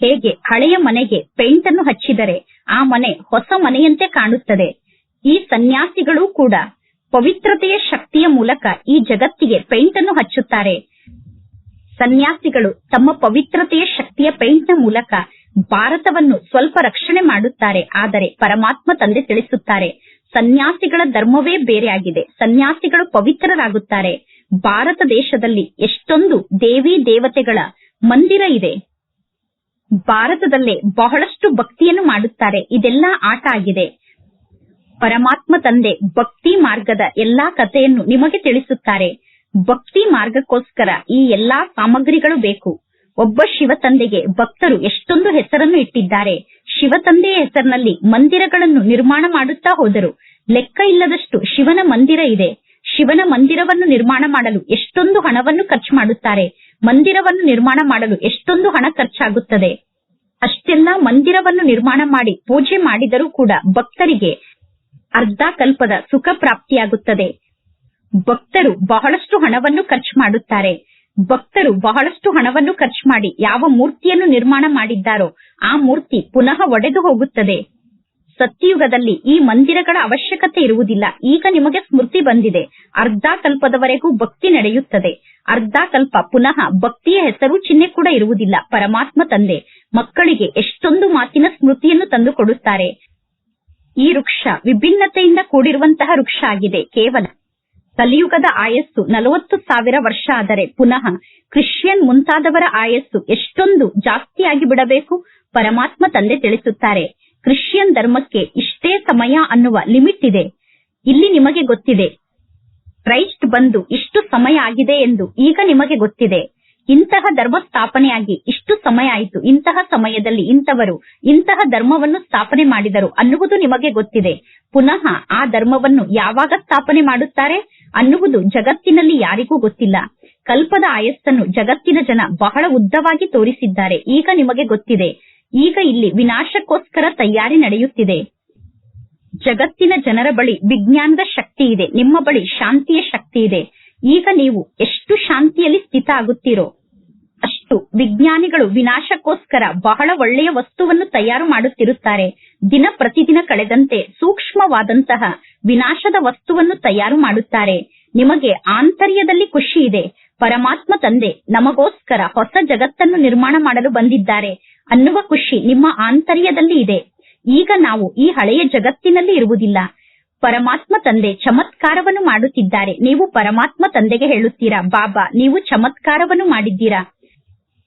ಹೇಗೆ ಹಳೆಯ ಮನೆಗೆ ಪೇಂಟ್ ಅನ್ನು ಹಚ್ಚಿದರೆ ಆ ಮನೆ ಹೊಸ ಮನೆಯಂತೆ ಕಾಣುತ್ತದೆ. ಈ ಸನ್ಯಾಸಿಗಳು ಕೂಡ ಪವಿತ್ರತೆಯ ಶಕ್ತಿಯ ಮೂಲಕ ಈ ಜಗತ್ತಿಗೆ ಪೇಂಟ್ ಅನ್ನು ಹಚ್ಚುತ್ತಾರೆ. ಸನ್ಯಾಸಿಗಳು ತಮ್ಮ ಪವಿತ್ರತೆಯ ಶಕ್ತಿಯ ಪೇಂಟ್ನ ಮೂಲಕ ಭಾರತವನ್ನು ಸ್ವಲ್ಪ ರಕ್ಷಣೆ ಮಾಡುತ್ತಾರೆ, ಆದರೆ ಪರಮಾತ್ಮ ತಂದೆ ತಿಳಿಸುತ್ತಾರೆ, ಸನ್ಯಾಸಿಗಳ ಧರ್ಮವೇ ಬೇರೆಯಾಗಿದೆ, ಸನ್ಯಾಸಿಗಳು ಪವಿತ್ರರಾಗುತ್ತಾರೆ. ಭಾರತ ದೇಶದಲ್ಲಿ ಎಷ್ಟೊಂದು ದೇವಿ ದೇವತೆಗಳ ಮಂದಿರ ಇದೆ. ಭಾರತದಲ್ಲೇ ಬಹಳಷ್ಟು ಭಕ್ತಿಯನ್ನು ಮಾಡುತ್ತಾರೆ, ಇದೆಲ್ಲ ಆಟ ಆಗಿದೆ. ಪರಮಾತ್ಮ ತಂದೆ ಭಕ್ತಿ ಮಾರ್ಗದ ಎಲ್ಲಾ ಕಥೆಯನ್ನು ನಿಮಗೆ ತಿಳಿಸುತ್ತಾರೆ. ಭಕ್ತಿ ಮಾರ್ಗಕ್ಕೋಸ್ಕರ ಈ ಎಲ್ಲಾ ಸಾಮಗ್ರಿಗಳು ಬೇಕು. ಒಬ್ಬ ಶಿವ ತಂದೆಗೆ ಭಕ್ತರು ಎಷ್ಟೊಂದು ಹೆಸರನ್ನು ಇಟ್ಟಿದ್ದಾರೆ. ಶಿವ ತಂದೆಯ ಹೆಸರಿನಲ್ಲಿ ಮಂದಿರಗಳನ್ನು ನಿರ್ಮಾಣ ಮಾಡುತ್ತಾ ಹೋದರು. ಲೆಕ್ಕ ಇಲ್ಲದಷ್ಟು ಶಿವನ ಮಂದಿರ ಇದೆ. ಶಿವನ ಮಂದಿರವನ್ನು ನಿರ್ಮಾಣ ಮಾಡಲು ಎಷ್ಟೊಂದು ಹಣವನ್ನು ಖರ್ಚು ಮಾಡುತ್ತಾರೆ. ಮಂದಿರವನ್ನು ನಿರ್ಮಾಣ ಮಾಡಲು ಎಷ್ಟೊಂದು ಹಣ ಖರ್ಚಾಗುತ್ತದೆ. ಅಷ್ಟೆಲ್ಲ ಮಂದಿರವನ್ನು ನಿರ್ಮಾಣ ಮಾಡಿ ಪೂಜೆ ಮಾಡಿದರೂ ಕೂಡ ಭಕ್ತರಿಗೆ ಅರ್ಧ ಕಲ್ಪದ ಸುಖ ಪ್ರಾಪ್ತಿಯಾಗುತ್ತದೆ. ಭಕ್ತರು ಬಹಳಷ್ಟು ಹಣವನ್ನು ಖರ್ಚು ಮಾಡುತ್ತಾರೆ. ಭಕ್ತರು ಬಹಳಷ್ಟು ಹಣವನ್ನು ಖರ್ಚು ಮಾಡಿ ಯಾವ ಮೂರ್ತಿಯನ್ನು ನಿರ್ಮಾಣ ಮಾಡಿದ್ದಾರೋ ಆ ಮೂರ್ತಿ ಪುನಃ ಒಡೆದು ಹೋಗುತ್ತದೆ. ಸತ್ಯಯುಗದಲ್ಲಿ ಈ ಮಂದಿರಗಳ ಅವಶ್ಯಕತೆ ಇರುವುದಿಲ್ಲ. ಈಗ ನಿಮಗೆ ಸ್ಮೃತಿ ಬಂದಿದೆ. ಅರ್ಧ ಕಲ್ಪದವರೆಗೂ ಭಕ್ತಿ ನಡೆಯುತ್ತದೆ. ಅರ್ಧ ಕಲ್ಪ ಪುನಃ ಭಕ್ತಿಯ ಹೆಸರು ಚಿಹ್ನೆ ಕೂಡ ಇರುವುದಿಲ್ಲ. ಪರಮಾತ್ಮ ತಂದೆ, ಮಕ್ಕಳಿಗೆ ಎಷ್ಟೊಂದು ಮಾತಿನ ಸ್ಮೃತಿಯನ್ನು ತಂದು ಕೊಡುತ್ತಾರೆ ಈ ವೃಕ್ಷ ವಿಭಿನ್ನತೆಯಿಂದ ಕೂಡಿರುವಂತಹ ವೃಕ್ಷ ಆಗಿದೆ. ಕೇವಲ ಕಲಿಯುಗದ ಆಯಸ್ಸು ನಲವತ್ತು ಸಾವಿರ ವರ್ಷ ಆದರೆ ಪುನಃ ಕ್ರಿಶ್ಚಿಯನ್ ಮುಂತಾದವರ ಆಯಸ್ಸು ಎಷ್ಟೊಂದು ಜಾಸ್ತಿಯಾಗಿ ಬಿಡಬೇಕು? ಪರಮಾತ್ಮ ತಂದೆ ತಿಳಿಸುತ್ತಾರೆ, ಕ್ರಿಶ್ಚಿಯನ್ ಧರ್ಮಕ್ಕೆ ಇಷ್ಟೇ ಸಮಯ ಅನ್ನುವ ಲಿಮಿಟ್ ಇದೆ. ಇಲ್ಲಿ ನಿಮಗೆ ಗೊತ್ತಿದೆ, ಕ್ರೈಸ್ಟ್ ಬಂದು ಇಷ್ಟು ಸಮಯ ಆಗಿದೆ ಎಂದು ಈಗ ನಿಮಗೆ ಗೊತ್ತಿದೆ. ಇಂತಹ ಧರ್ಮ ಸ್ಥಾಪನೆಯಾಗಿ ಇಷ್ಟು ಸಮಯ ಆಯಿತು, ಇಂತಹ ಸಮಯದಲ್ಲಿ ಇಂಥವರು ಇಂತಹ ಧರ್ಮವನ್ನು ಸ್ಥಾಪನೆ ಮಾಡಿದರು ಅನ್ನುವುದು ನಿಮಗೆ ಗೊತ್ತಿದೆ. ಪುನಃ ಆ ಧರ್ಮವನ್ನು ಯಾವಾಗ ಸ್ಥಾಪನೆ ಮಾಡುತ್ತಾರೆ? ಅನ್ನುವುದು ಜಗತ್ತಿನಲ್ಲಿ ಯಾರಿಗೂ ಗೊತ್ತಿಲ್ಲ. ಕಲ್ಪದ ಆಯಸ್ಸನ್ನು ಜಗತ್ತಿನ ಜನ ಬಹಳ ಉದ್ದವಾಗಿ ತೋರಿಸಿದ್ದಾರೆ. ಈಗ ನಿಮಗೆ ಗೊತ್ತಿದೆ. ಈಗ ಇಲ್ಲಿ ವಿನಾಶಕ್ಕೋಸ್ಕರ ತಯಾರಿ ನಡೆಯುತ್ತಿದೆ. ಜಗತ್ತಿನ ಜನರ ಬಳಿ ವಿಜ್ಞಾನದ ಶಕ್ತಿ ಇದೆ. ನಿಮ್ಮ ಬಳಿ ಶಾಂತಿಯ ಶಕ್ತಿ ಇದೆ. ಈಗ ನೀವು ಎಷ್ಟು ಶಾಂತಿಯಲ್ಲಿ ಸ್ಥಿತ ಆಗುತ್ತೀರೋ ಅಷ್ಟು ವಿಜ್ಞಾನಿಗಳು ವಿನಾಶಕ್ಕೋಸ್ಕರ ಬಹಳ ಒಳ್ಳೆಯ ವಸ್ತುವನ್ನು ತಯಾರು ಮಾಡುತ್ತಿರುತ್ತಾರೆ. ದಿನ ಪ್ರತಿದಿನ ಕಳೆದಂತೆ ಸೂಕ್ಷ್ಮವಾದಂತಹ ವಿನಾಶದ ವಸ್ತುವನ್ನು ತಯಾರು ಮಾಡುತ್ತಾರೆ. ನಿಮಗೆ ಆಂತರ್ಯದಲ್ಲಿ ಖುಷಿ ಇದೆ. ಪರಮಾತ್ಮ ತಂದೆ ನಮಗೋಸ್ಕರ ಹೊಸ ಜಗತ್ತನ್ನು ನಿರ್ಮಾಣ ಮಾಡಲು ಬಂದಿದ್ದಾರೆ. ಅನ್ನುವ ಖುಷಿ ನಿಮ್ಮ ಆಂತರ್ಯದಲ್ಲಿ ಇದೆ. ಈಗ ನಾವು ಈ ಹಳೆಯ ಜಗತ್ತಿನಲ್ಲಿ ಇರುವುದಿಲ್ಲ. ಪರಮಾತ್ಮ ತಂದೆ ಚಮತ್ಕಾರವನ್ನು ಮಾಡುತ್ತಿದ್ದಾರೆ. ನೀವು ಪರಮಾತ್ಮ ತಂದೆಗೆ ಹೇಳುತ್ತೀರಾ, ಬಾಬಾ, ನೀವು ಚಮತ್ಕಾರವನ್ನು ಮಾಡಿದ್ದೀರಾ?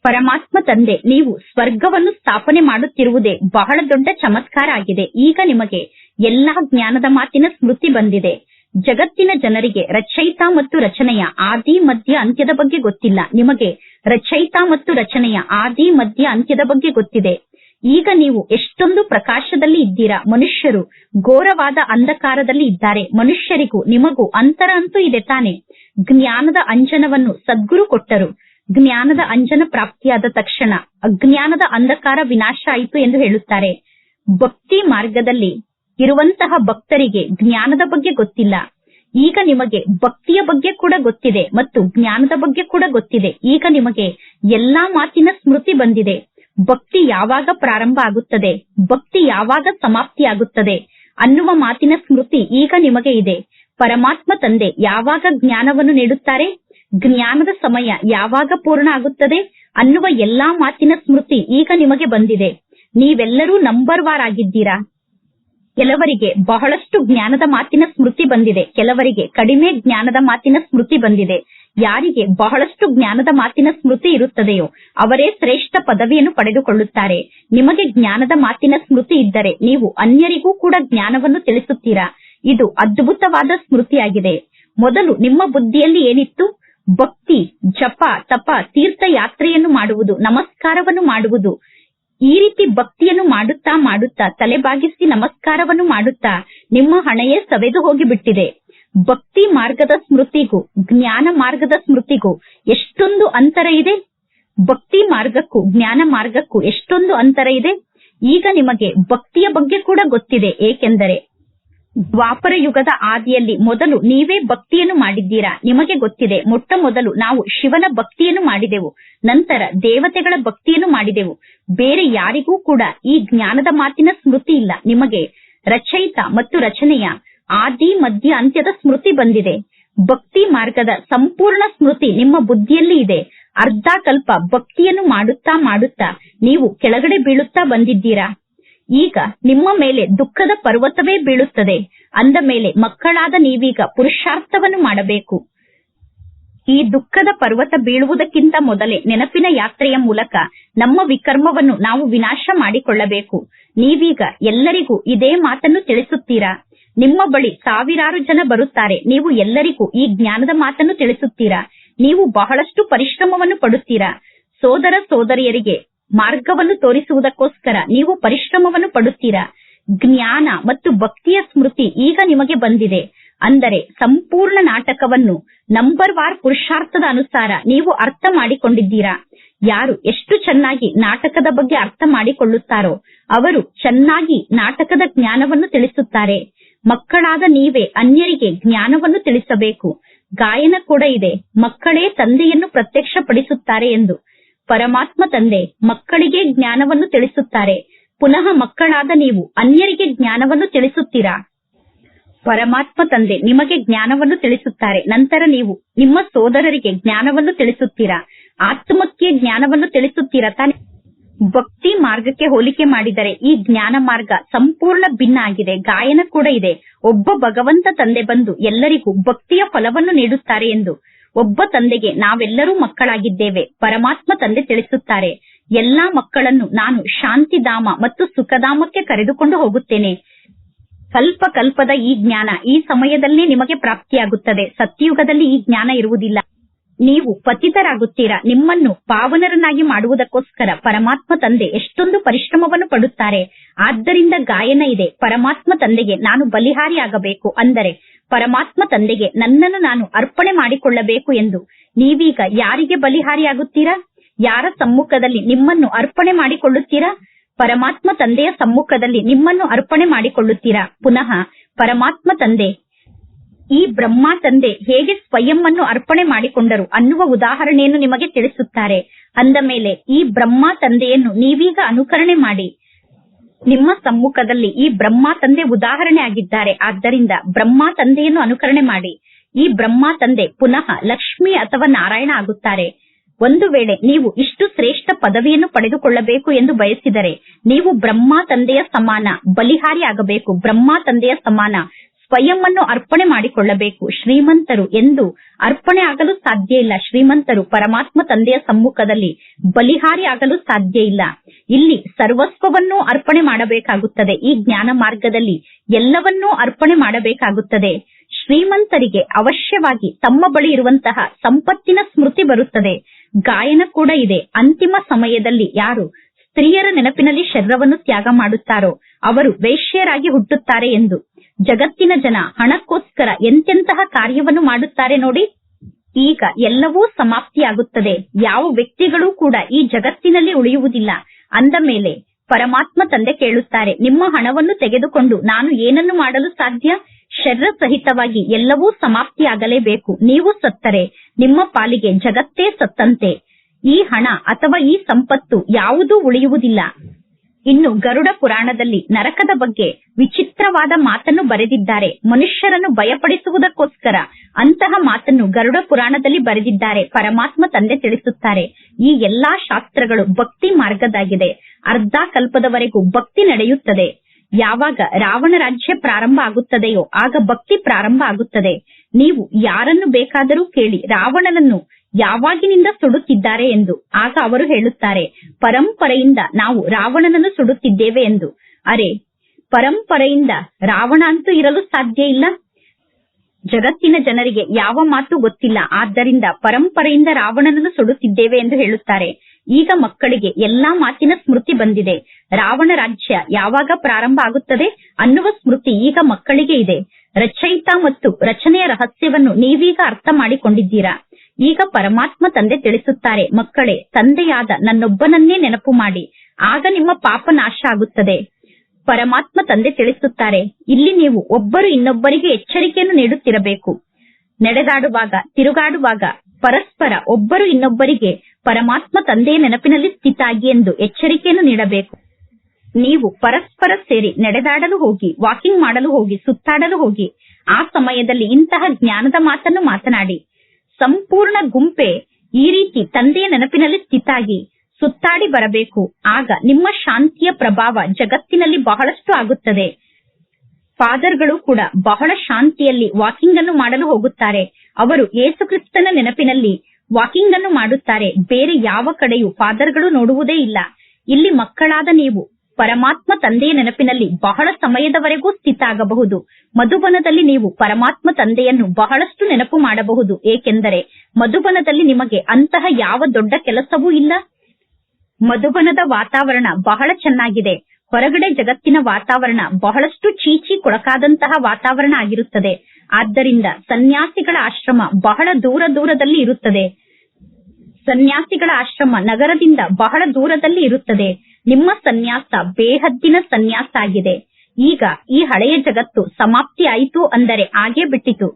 ಪರಮಾತ್ಮ ತಂದೆ, ನೀವು ಸ್ವರ್ಗವನ್ನು ಸ್ಥಾಪನೆ ಮಾಡುತ್ತಿರುವುದೇ ಬಹಳ ದೊಡ್ಡ ಚಮತ್ಕಾರ ಆಗಿದೆ. ಈಗ ನಿಮಗೆ ಎಲ್ಲಾ ಜ್ಞಾನದ ಮಾತಿನ ಸ್ಮೃತಿ ಬಂದಿದೆ. ಜಗತ್ತಿನ ಜನರಿಗೆ ರಚಯಿತ ಮತ್ತು ರಚನೆಯ ಆದಿ, ಮಧ್ಯ, ಅಂತ್ಯದ ಬಗ್ಗೆ ಗೊತ್ತಿಲ್ಲ. ನಿಮಗೆ ರಚಯಿತ ಮತ್ತು ರಚನೆಯ ಆದಿ, ಮಧ್ಯ, ಅಂತ್ಯದ ಬಗ್ಗೆ ಗೊತ್ತಿದೆ. ಈಗ ನೀವು ಎಷ್ಟೊಂದು ಪ್ರಕಾಶದಲ್ಲಿ ಇದ್ದೀರಾ? ಮನುಷ್ಯರು ಘೋರವಾದ ಅಂಧಕಾರದಲ್ಲಿ ಇದ್ದಾರೆ. ಮನುಷ್ಯರಿಗೂ, ನಿಮಗೂ ಅಂತರ ಅಂತೂ ಇದೆ ತಾನೆ. ಜ್ಞಾನದ ಅಂಜನವನ್ನು ಸದ್ಗುರು ಕೊಟ್ಟರು. ಜ್ಞಾನದ ಅಂಜನ ಪ್ರಾಪ್ತಿಯಾದ ತಕ್ಷಣ, ಅಜ್ಞಾನದ ಅಂಧಕಾರ ವಿನಾಶ ಆಯಿತು ಎಂದು ಹೇಳುತ್ತಾರೆ. ಭಕ್ತಿ ಮಾರ್ಗದಲ್ಲಿ ಇರುವಂತಹ ಭಕ್ತರಿಗೆ ಜ್ಞಾನದ ಬಗ್ಗೆ ಗೊತ್ತಿಲ್ಲ. ಈಗ ನಿಮಗೆ ಭಕ್ತಿಯ ಬಗ್ಗೆ ಕೂಡ ಗೊತ್ತಿದೆ ಮತ್ತು ಜ್ಞಾನದ ಬಗ್ಗೆ ಕೂಡ ಗೊತ್ತಿದೆ. ಈಗ ನಿಮಗೆ ಎಲ್ಲಾ ಮಾತಿನ ಸ್ಮೃತಿ ಬಂದಿದೆ. ಭಕ್ತಿ ಯಾವಾಗ ಪ್ರಾರಂಭ ಆಗುತ್ತದೆ? ಭಕ್ತಿ ಯಾವಾಗ ಸಮಾಪ್ತಿಯಾಗುತ್ತದೆ? ಅನ್ನುವ ಮಾತಿನ ಸ್ಮೃತಿ ಈಗ ನಿಮಗೆ ಇದೆ. ಪರಮಾತ್ಮ ತಂದೆ ಯಾವಾಗ ಜ್ಞಾನವನ್ನು ನೀಡುತ್ತಾರೆ? ಜ್ಞಾನದ ಸಮಯ ಯಾವಾಗ ಪೂರ್ಣ ಆಗುತ್ತದೆ ಅನ್ನುವ ಎಲ್ಲಾ ಮಾತಿನ ಸ್ಮೃತಿ ಈಗ ನಿಮಗೆ ಬಂದಿದೆ. ನೀವೆಲ್ಲರೂ ನಂಬರ್ ವಾರ್ ಆಗಿದ್ದೀರಾ? ಕೆಲವರಿಗೆ ಬಹಳಷ್ಟು ಜ್ಞಾನದ ಮಾತಿನ ಸ್ಮೃತಿ ಬಂದಿದೆ. ಕೆಲವರಿಗೆ ಕಡಿಮೆ ಜ್ಞಾನದ ಮಾತಿನ ಸ್ಮೃತಿ ಬಂದಿದೆ. ಯಾರಿಗೆ ಬಹಳಷ್ಟು ಜ್ಞಾನದ ಮಾತಿನ ಸ್ಮೃತಿ ಇರುತ್ತದೆಯೋ ಅವರೇ ಶ್ರೇಷ್ಠ ಪದವಿಯನ್ನು ಪಡೆದುಕೊಳ್ಳುತ್ತಾರೆ. ನಿಮಗೆ ಜ್ಞಾನದ ಮಾತಿನ ಸ್ಮೃತಿ ಇದ್ದರೆ ನೀವು ಅನ್ಯರಿಗೂ ಕೂಡ ಜ್ಞಾನವನ್ನು ತಿಳಿಸುತ್ತೀರಾ? ಇದು ಅದ್ಭುತವಾದ ಸ್ಮೃತಿಯಾಗಿದೆ. ಮೊದಲು ನಿಮ್ಮ ಬುದ್ಧಿಯಲ್ಲಿ ಏನಿತ್ತು? ಭಕ್ತಿ, ಜಪ, ತಪ, ತೀರ್ಥಯಾತ್ರೆಯನ್ನು ಮಾಡುವುದು, ನಮಸ್ಕಾರವನ್ನು ಮಾಡುವುದು. ಈ ರೀತಿ ಭಕ್ತಿಯನ್ನು ಮಾಡುತ್ತಾ ಮಾಡುತ್ತಾ ತಲೆಬಾಗಿಸಿ ನಮಸ್ಕಾರವನ್ನು ಮಾಡುತ್ತಾ, ನಿಮ್ಮ ಹಣೆಯೇ ಸವೆದು ಹೋಗಿಬಿಟ್ಟಿದೆ. ಭಕ್ತಿ ಮಾರ್ಗದ ಸ್ಮೃತಿಗೂ, ಜ್ಞಾನ ಮಾರ್ಗದ ಸ್ಮೃತಿಗೂ ಎಷ್ಟೊಂದು ಅಂತರ ಇದೆ. ಭಕ್ತಿ ಮಾರ್ಗಕ್ಕೂ, ಜ್ಞಾನ ಮಾರ್ಗಕ್ಕೂ ಎಷ್ಟೊಂದು ಅಂತರ ಇದೆ. ಈಗ ನಿಮಗೆ ಭಕ್ತಿಯ ಬಗ್ಗೆ ಕೂಡ ಗೊತ್ತಿದೆ, ಏಕೆಂದರೆ ದ್ವಾಪರ ಯುಗದ ಆದಿಯಲ್ಲಿ ಮೊದಲು ನೀವೇ ಭಕ್ತಿಯನ್ನು ಮಾಡಿದ್ದೀರಾ? ನಿಮಗೆ ಗೊತ್ತಿದೆ, ಮೊಟ್ಟ ಮೊದಲು ನಾವು ಶಿವನ ಭಕ್ತಿಯನ್ನು ಮಾಡಿದೆವು, ನಂತರ ದೇವತೆಗಳ ಭಕ್ತಿಯನ್ನು ಮಾಡಿದೆವು. ಬೇರೆ ಯಾರಿಗೂ ಕೂಡ ಈ ಜ್ಞಾನದ ಮಾತಿನ ಸ್ಮೃತಿ ಇಲ್ಲ. ನಿಮಗೆ ರಚಯಿತ ಮತ್ತು ರಚನೆಯ ಆದಿ, ಮಧ್ಯ, ಅಂತ್ಯದ ಸ್ಮೃತಿ ಬಂದಿದೆ. ಭಕ್ತಿ ಮಾರ್ಗದ ಸಂಪೂರ್ಣ ಸ್ಮೃತಿ ನಿಮ್ಮ ಬುದ್ಧಿಯಲ್ಲಿ ಇದೆ. ಅರ್ಧ ಕಲ್ಪ ಭಕ್ತಿಯನ್ನು ಮಾಡುತ್ತಾ ಮಾಡುತ್ತಾ ನೀವು ಕೆಳಗಡೆ ಬೀಳುತ್ತಾ ಬಂದಿದ್ದೀರಾ? ಈಗ ನಿಮ್ಮ ಮೇಲೆ ದುಃಖದ ಪರ್ವತವೇ ಬೀಳುತ್ತದೆ. ಅಂದ ಮೇಲೆ ಮಕ್ಕಳಾದ ನೀವೀಗ ಪುರುಷಾರ್ಥವನ್ನು ಮಾಡಬೇಕು. ಈ ದುಃಖದ ಪರ್ವತ ಬೀಳುವುದಕ್ಕಿಂತ ಮೊದಲೇ ನೆನಪಿನ ಯಾತ್ರೆಯ ಮೂಲಕ ನಮ್ಮ ವಿಕರ್ಮವನ್ನು ನಾವು ವಿನಾಶ ಮಾಡಿಕೊಳ್ಳಬೇಕು. ನೀವೀಗ ಎಲ್ಲರಿಗೂ ಇದೇ ಮಾತನ್ನು ತಿಳಿಸುತ್ತೀರಾ? ನಿಮ್ಮ ಬಳಿ ಸಾವಿರಾರು ಜನ ಬರುತ್ತಾರೆ. ನೀವು ಎಲ್ಲರಿಗೂ ಈ ಜ್ಞಾನದ ಮಾತನ್ನು ತಿಳಿಸುತ್ತೀರಾ? ನೀವು ಬಹಳಷ್ಟು ಪರಿಶ್ರಮವನ್ನು ಪಡುತ್ತೀರಾ? ಸೋದರ ಸೋದರಿಯರಿಗೆ ಮಾರ್ಗವನ್ನು ತೋರಿಸುವುದಕ್ಕೋಸ್ಕರ ನೀವು ಪರಿಶ್ರಮವನ್ನು ಪಡುತ್ತೀರಾ? ಜ್ಞಾನ ಮತ್ತು ಭಕ್ತಿಯ ಸ್ಮೃತಿ ಈಗ ನಿಮಗೆ ಬಂದಿದೆ. ಅಂದರೆ ಸಂಪೂರ್ಣ ನಾಟಕವನ್ನು ನಂಬರ್ ವಾರ್ ಪುರುಷಾರ್ಥದ ಅನುಸಾರ ನೀವು ಅರ್ಥ ಮಾಡಿಕೊಂಡಿದ್ದೀರಾ? ಯಾರು ಎಷ್ಟು ಚೆನ್ನಾಗಿ ನಾಟಕದ ಬಗ್ಗೆ ಅರ್ಥ ಮಾಡಿಕೊಳ್ಳುತ್ತಾರೋ, ಅವರು ಚೆನ್ನಾಗಿ ನಾಟಕದ ಜ್ಞಾನವನ್ನು ತಿಳಿಸುತ್ತಾರೆ. ಮಕ್ಕಳಾದ ನೀವೇ ಅನ್ಯರಿಗೆ ಜ್ಞಾನವನ್ನು ತಿಳಿಸಬೇಕು. ಗಾಯನ ಕೂಡ ಇದೆ. ಮಕ್ಕಳೇ ತಂದೆಯನ್ನು ಪ್ರತ್ಯಕ್ಷಪಡಿಸುತ್ತಾರೆ ಎಂದು. ಪರಮಾತ್ಮ ತಂದೆ ಮಕ್ಕಳಿಗೆ ಜ್ಞಾನವನ್ನು ತಿಳಿಸುತ್ತಾರೆ. ಪುನಃ ಮಕ್ಕಳಾದ ನೀವು ಅನ್ಯರಿಗೆ ಜ್ಞಾನವನ್ನು ತಿಳಿಸುತ್ತೀರಾ? ಪರಮಾತ್ಮ ತಂದೆ ನಿಮಗೆ ಜ್ಞಾನವನ್ನು ತಿಳಿಸುತ್ತಾರೆ. ನಂತರ ನೀವು ನಿಮ್ಮ ಸೋದರರಿಗೆ ಜ್ಞಾನವನ್ನು ತಿಳಿಸುತ್ತೀರಾ? ಆತ್ಮಕ್ಕೆ ಜ್ಞಾನವನ್ನು ತಿಳಿಸುತ್ತೀರಾ ತಾನೆ? ಭಕ್ತಿ ಮಾರ್ಗಕ್ಕೆ ಹೋಲಿಕೆ ಮಾಡಿದರೆ ಈ ಜ್ಞಾನ ಮಾರ್ಗ ಸಂಪೂರ್ಣ ಭಿನ್ನ ಆಗಿದೆ. ಗಾಯನ ಕೂಡ ಇದೆ. ಒಬ್ಬ ಭಗವಂತ ತಂದೆ ಬಂದು ಎಲ್ಲರಿಗೂ ಭಕ್ತಿಯ ಫಲವನ್ನು ನೀಡುತ್ತಾರೆ ಎಂದು ಒಬ್ಬ ತಂದೆಗೆ ನಾವೆಲ್ಲರೂ ಮಕ್ಕಳಾಗಿದ್ದೇವೆ. ಪರಮಾತ್ಮ ತಂದೆ ತಿಳಿಸುತ್ತಾರೆ, ಎಲ್ಲಾ ಮಕ್ಕಳನ್ನು ನಾನು ಶಾಂತಿಧಾಮ ಮತ್ತು ಸುಖಧಾಮಕ್ಕೆ ಕರೆದುಕೊಂಡು ಹೋಗುತ್ತೇನೆ. ಕಲ್ಪ ಕಲ್ಪದ ಈ ಜ್ಞಾನ ಈ ಸಮಯದಲ್ಲೇ ನಿಮಗೆ ಪ್ರಾಪ್ತಿಯಾಗುತ್ತದೆ. ಸತ್ಯಯುಗದಲ್ಲಿ ಈ ಜ್ಞಾನ ಇರುವುದಿಲ್ಲ. ನೀವು ಪತಿತರಾಗುತ್ತೀರಾ? ನಿಮ್ಮನ್ನು ಪಾವನರನ್ನಾಗಿ ಮಾಡುವುದಕ್ಕೋಸ್ಕರ ಪರಮಾತ್ಮ ತಂದೆ ಎಷ್ಟೊಂದು ಪರಿಶ್ರಮವನ್ನು ಪಡುತ್ತಾರೆ. ಆದ್ದರಿಂದ ಗಾಯನ ಇದೆ. ಪರಮಾತ್ಮ ತಂದೆಗೆ ನಾನು ಬಲಿಹಾರಿಯಾಗಬೇಕು ಅಂದರೆ ಪರಮಾತ್ಮ ತಂದೆಗೆ ನನ್ನನ್ನು ನಾನು ಅರ್ಪಣೆ ಮಾಡಿಕೊಳ್ಳಬೇಕು ಎಂದು. ನೀವೀಗ ಯಾರಿಗೆ ಬಲಿಹಾರಿಯಾಗುತ್ತೀರಾ? ಯಾರ ಸಮ್ಮುಖದಲ್ಲಿ ನಿಮ್ಮನ್ನು ಅರ್ಪಣೆ ಮಾಡಿಕೊಳ್ಳುತ್ತೀರಾ? ಪರಮಾತ್ಮ ತಂದೆಯ ಸಮ್ಮುಖದಲ್ಲಿ ನಿಮ್ಮನ್ನು ಅರ್ಪಣೆ ಮಾಡಿಕೊಳ್ಳುತ್ತೀರಾ? ಪುನಃ ಪರಮಾತ್ಮ ತಂದೆ ಈ ಬ್ರಹ್ಮ ತಂದೆ ಹೇಗೆ ಸ್ವಯಂ ಅನ್ನು ಅರ್ಪಣೆ ಮಾಡಿಕೊಂಡರು ಅನ್ನುವ ಉದಾಹರಣೆಯನ್ನು ನಿಮಗೆ ತಿಳಿಸುತ್ತಾರೆ. ಅಂದ ಮೇಲೆ, ಈ ಬ್ರಹ್ಮ ತಂದೆಯನ್ನು ನೀವೀಗ ಅನುಕರಣೆ ಮಾಡಿ. ನಿಮ್ಮ ಸಮ್ಮುಖದಲ್ಲಿ ಈ ಬ್ರಹ್ಮ ತಂದೆ ಉದಾಹರಣೆ ಆಗಿದ್ದಾರೆ. ಆದ್ದರಿಂದ ಬ್ರಹ್ಮ ತಂದೆಯನ್ನು ಅನುಕರಣೆ ಮಾಡಿ. ಈ ಬ್ರಹ್ಮ ತಂದೆ ಪುನಃ ಲಕ್ಷ್ಮಿ ಅಥವಾ ನಾರಾಯಣ ಆಗುತ್ತಾರೆ. ಒಂದು ವೇಳೆ ನೀವು ಇಷ್ಟು ಶ್ರೇಷ್ಠ ಪದವಿಯನ್ನು ಪಡೆದುಕೊಳ್ಳಬೇಕು ಎಂದು ಬಯಸಿದರೆ, ನೀವು ಬ್ರಹ್ಮ ತಂದೆಯ ಸಮಾನ, ಬಲಿಹಾರಿ ಆಗಬೇಕು. ಬ್ರಹ್ಮ ತಂದೆಯ ಸಮಾನ. ಸ್ವಯಂ ಅರ್ಪಣೆ ಮಾಡಿಕೊಳ್ಳಬೇಕು. ಶ್ರೀಮಂತರು ಎಂದು ಅರ್ಪಣೆ ಆಗಲು ಸಾಧ್ಯ ಇಲ್ಲ. ಶ್ರೀಮಂತರು ಪರಮಾತ್ಮ ತಂದೆಯ ಸಮ್ಮುಖದಲ್ಲಿ ಬಲಿಹಾರಿ ಆಗಲು ಸಾಧ್ಯ ಇಲ್ಲ. ಇಲ್ಲಿ ಸರ್ವಸ್ವವನ್ನೂ ಅರ್ಪಣೆ ಮಾಡಬೇಕಾಗುತ್ತದೆ. ಈ ಜ್ಞಾನ ಮಾರ್ಗದಲ್ಲಿ ಎಲ್ಲವನ್ನೂ ಅರ್ಪಣೆ ಮಾಡಬೇಕಾಗುತ್ತದೆ. ಶ್ರೀಮಂತರಿಗೆ ಅವಶ್ಯವಾಗಿ ತಮ್ಮ ಬಳಿ ಇರುವಂತಹ ಸಂಪತ್ತಿನ ಸ್ಮೃತಿ ಬರುತ್ತದೆ. ಗಾಯನ ಕೂಡ ಇದೆ. ಅಂತಿಮ ಸಮಯದಲ್ಲಿ ಯಾರು ಸ್ತ್ರೀಯರ ನೆನಪಿನಲ್ಲಿ ಶರೀರವನ್ನು ತ್ಯಾಗ ಮಾಡುತ್ತಾರೋ ಅವರು ವೇಶ್ಯರಾಗಿ ಹುಟ್ಟುತ್ತಾರೆ ಎಂದು ಜಗತ್ತಿನ ಜನ ಹಣಕ್ಕೋಸ್ಕರ ಎಂತೆಂತಹ ಕಾರ್ಯವನ್ನು ಮಾಡುತ್ತಾರೆ ನೋಡಿ. ಈಗ ಎಲ್ಲವೂ ಸಮಾಪ್ತಿಯಾಗುತ್ತದೆ. ಯಾವ ವ್ಯಕ್ತಿಗಳು ಕೂಡ ಈ ಜಗತ್ತಿನಲ್ಲಿ ಉಳಿಯುವುದಿಲ್ಲ. ಅಂದ ಮೇಲೆ ಪರಮಾತ್ಮ ತಂದೆ ಕೇಳುತ್ತಾರೆ, ನಿಮ್ಮ ಹಣವನ್ನು ತೆಗೆದುಕೊಂಡು ನಾನು ಏನನ್ನು ಮಾಡಲು ಸಾಧ್ಯ? ಶರೀರ ಸಹಿತವಾಗಿ ಎಲ್ಲವೂ ಸಮಾಪ್ತಿಯಾಗಲೇಬೇಕು. ನೀವು ಸತ್ತರೆ, ನಿಮ್ಮ ಪಾಲಿಗೆ ಜಗತ್ತೇ ಸತ್ತಂತೆ. ಈ ಹಣ ಅಥವಾ ಈ ಸಂಪತ್ತು ಯಾವುದೂ ಉಳಿಯುವುದಿಲ್ಲ. ಇನ್ನು ಗರುಡ ಪುರಾಣದಲ್ಲಿ ನರಕದ ಬಗ್ಗೆ ವಿಚಿತ್ರವಾದ ಮಾತನ್ನು ಬರೆದಿದ್ದಾರೆ. ಮನುಷ್ಯರನ್ನು ಭಯಪಡಿಸುವುದಕ್ಕೋಸ್ಕರ ಅಂತಹ ಮಾತನ್ನು ಗರುಡ ಪುರಾಣದಲ್ಲಿ ಬರೆದಿದ್ದಾರೆ. ಪರಮಾತ್ಮ ತಂದೆ ತಿಳಿಸುತ್ತಾರೆ. ಈ ಎಲ್ಲಾ ಶಾಸ್ತ್ರಗಳು ಭಕ್ತಿ ಮಾರ್ಗದಾಗಿದೆ. ಅರ್ಧ ಕಲ್ಪದವರೆಗೂ ಭಕ್ತಿ ನಡೆಯುತ್ತದೆ. ಯಾವಾಗ ರಾವಣ ರಾಜ್ಯ ಪ್ರಾರಂಭ ಆಗುತ್ತದೆಯೋ ಆಗ ಭಕ್ತಿ ಪ್ರಾರಂಭ ಆಗುತ್ತದೆ. ನೀವು ಯಾರನ್ನು ಬೇಕಾದರೂ ಕೇಳಿ ರಾವಣನನ್ನು ಯಾವಾಗಿನಿಂದ ಸುಡುತ್ತಿದ್ದಾರೆ ಎಂದು. ಆಗ ಅವರು ಹೇಳುತ್ತಾರೆ, ಪರಂಪರೆಯಿಂದ ನಾವು ರಾವಣನನ್ನು ಸುಡುತ್ತಿದ್ದೇವೆ ಎಂದು. ಅರೆ, ಪರಂಪರೆಯಿಂದ ರಾವಣ ಅಂತೂ ಇರಲು ಸಾಧ್ಯ ಇಲ್ಲ? ಜಗತ್ತಿನ ಜನರಿಗೆ ಯಾವ ಮಾತು ಗೊತ್ತಿಲ್ಲ. ಆದ್ದರಿಂದ ಪರಂಪರೆಯಿಂದ ರಾವಣನನ್ನು ಸುಡುತ್ತಿದ್ದೇವೆ ಎಂದು ಹೇಳುತ್ತಾರೆ. ಈಗ ಮಕ್ಕಳಿಗೆ ಎಲ್ಲಾ ಮಾತಿನ ಸ್ಮೃತಿ ಬಂದಿದೆ. ರಾವಣ ರಾಜ್ಯ ಯಾವಾಗ ಪ್ರಾರಂಭ ಆಗುತ್ತದೆ ಅನ್ನುವ ಸ್ಮೃತಿ ಈಗ ಮಕ್ಕಳಿಗೆ ಇದೆ. ರಚಯಿತ ಮತ್ತು ರಚನೆಯ ರಹಸ್ಯವನ್ನು ನೀವೀಗ ಅರ್ಥ ಮಾಡಿಕೊಂಡಿದ್ದೀರಾ? ಈಗ ಪರಮಾತ್ಮ ತಂದೆ ತಿಳಿಸುತ್ತಾರೆ, ಮಕ್ಕಳೇ, ತಂದೆಯಾದ ನನ್ನೊಬ್ಬನನ್ನೇ ನೆನಪು ಮಾಡಿ, ಆಗ ನಿಮ್ಮ ಪಾಪ ನಾಶ ಆಗುತ್ತದೆ. ಪರಮಾತ್ಮ ತಂದೆ ತಿಳಿಸುತ್ತಾರೆ, ಇಲ್ಲಿ ನೀವು ಒಬ್ಬರು ಇನ್ನೊಬ್ಬರಿಗೆ ಎಚ್ಚರಿಕೆಯನ್ನು ನೀಡುತ್ತಿರಬೇಕು. ನಡೆದಾಡುವಾಗ, ತಿರುಗಾಡುವಾಗ, ಪರಸ್ಪರ ಒಬ್ಬರು ಇನ್ನೊಬ್ಬರಿಗೆ ಪರಮಾತ್ಮ ತಂದೆಯ ನೆನಪಿನಲ್ಲಿ ಸ್ಥಿತಾಗಿ ಎಂದು ಎಚ್ಚರಿಕೆಯನ್ನು ನೀಡಬೇಕು. ನೀವು ಪರಸ್ಪರ ಸೇರಿ ನಡೆದಾಡಲು ಹೋಗಿ ವಾಕಿಂಗ್ ಮಾಡಲು ಹೋಗಿ, ಸುತ್ತಾಡಲು ಹೋಗಿ, ಆ ಸಮಯದಲ್ಲಿ ಇಂತಹ ಜ್ಞಾನದ ಮಾತನ್ನು ಮಾತನಾಡಿ ಸಂಪೂರ್ಣ ಗುಂಪೆ ಈ ರೀತಿ ತಂದೆಯ ನೆನಪಿನಲ್ಲಿ ಸ್ಥಿತಾಗಿ ಸುತ್ತಾಡಿ ಬರಬೇಕು. ಆಗ ನಿಮ್ಮ ಶಾಂತಿಯ ಪ್ರಭಾವ ಜಗತ್ತಿನಲ್ಲಿ ಬಹಳಷ್ಟು ಆಗುತ್ತದೆ. ಫಾದರ್ಗಳು ಕೂಡ ಬಹಳ ಶಾಂತಿಯಲ್ಲಿ ವಾಕಿಂಗ್ ಅನ್ನು ಮಾಡಲು ಹೋಗುತ್ತಾರೆ. ಅವರು ಯೇಸುಕ್ರಿಸ್ತನ ನೆನಪಿನಲ್ಲಿ ವಾಕಿಂಗ್ ಅನ್ನು ಮಾಡುತ್ತಾರೆ. ಬೇರೆ ಯಾವ ಕಡೆಯೂ ಫಾದರ್ಗಳು ನೋಡುವುದೇ ಇಲ್ಲ. ಇಲ್ಲಿ ಮಕ್ಕಳಾದ ನೀವು ಪರಮಾತ್ಮ ತಂದೆಯ ನೆನಪಿನಲ್ಲಿ ಬಹಳ ಸಮಯದವರೆಗೂ ಸ್ಥಿತ ಆಗಬಹುದು. ಮಧುಬನದಲ್ಲಿ ನೀವು ಪರಮಾತ್ಮ ತಂದೆಯನ್ನು ಬಹಳಷ್ಟು ನೆನಪು ಮಾಡಬಹುದು. ಏಕೆಂದರೆ ಮಧುಬನದಲ್ಲಿ ನಿಮಗೆ ಅಂತಹ ಯಾವ ದೊಡ್ಡ ಕೆಲಸವೂ ಇಲ್ಲ. ಮಧುಬನದ ವಾತಾವರಣ ಬಹಳ ಚೆನ್ನಾಗಿದೆ. ಹೊರಗಡೆ ಜಗತ್ತಿನ ವಾತಾವರಣ ಬಹಳಷ್ಟು ಚೀಚಿ ಕೊಳಕಾದಂತಹ ವಾತಾವರಣ ಆಗಿರುತ್ತದೆ. ಆದ್ದರಿಂದ ಸನ್ಯಾಸಿಗಳ ಆಶ್ರಮ ಬಹಳ ದೂರ ದೂರದಲ್ಲಿ ಇರುತ್ತದೆ. ಸನ್ಯಾಸಿಗಳ ಆಶ್ರಮ ನಗರದಿಂದ ಬಹಳ ದೂರದಲ್ಲಿ ಇರುತ್ತದೆ. ನಿಮ್ಮ ಸನ್ಯಾಸ ಬೇಹದ್ದಿನ ಸನ್ಯಾಸ ಆಗಿದೆ. ಈಗ ಈ ಹಳೆಯ ಜಗತ್ತು ಸಮಾಪ್ತಿ ಆಯಿತು ಅಂದರೆ ಆಗೇ ಬಿಟ್ಟಿತು.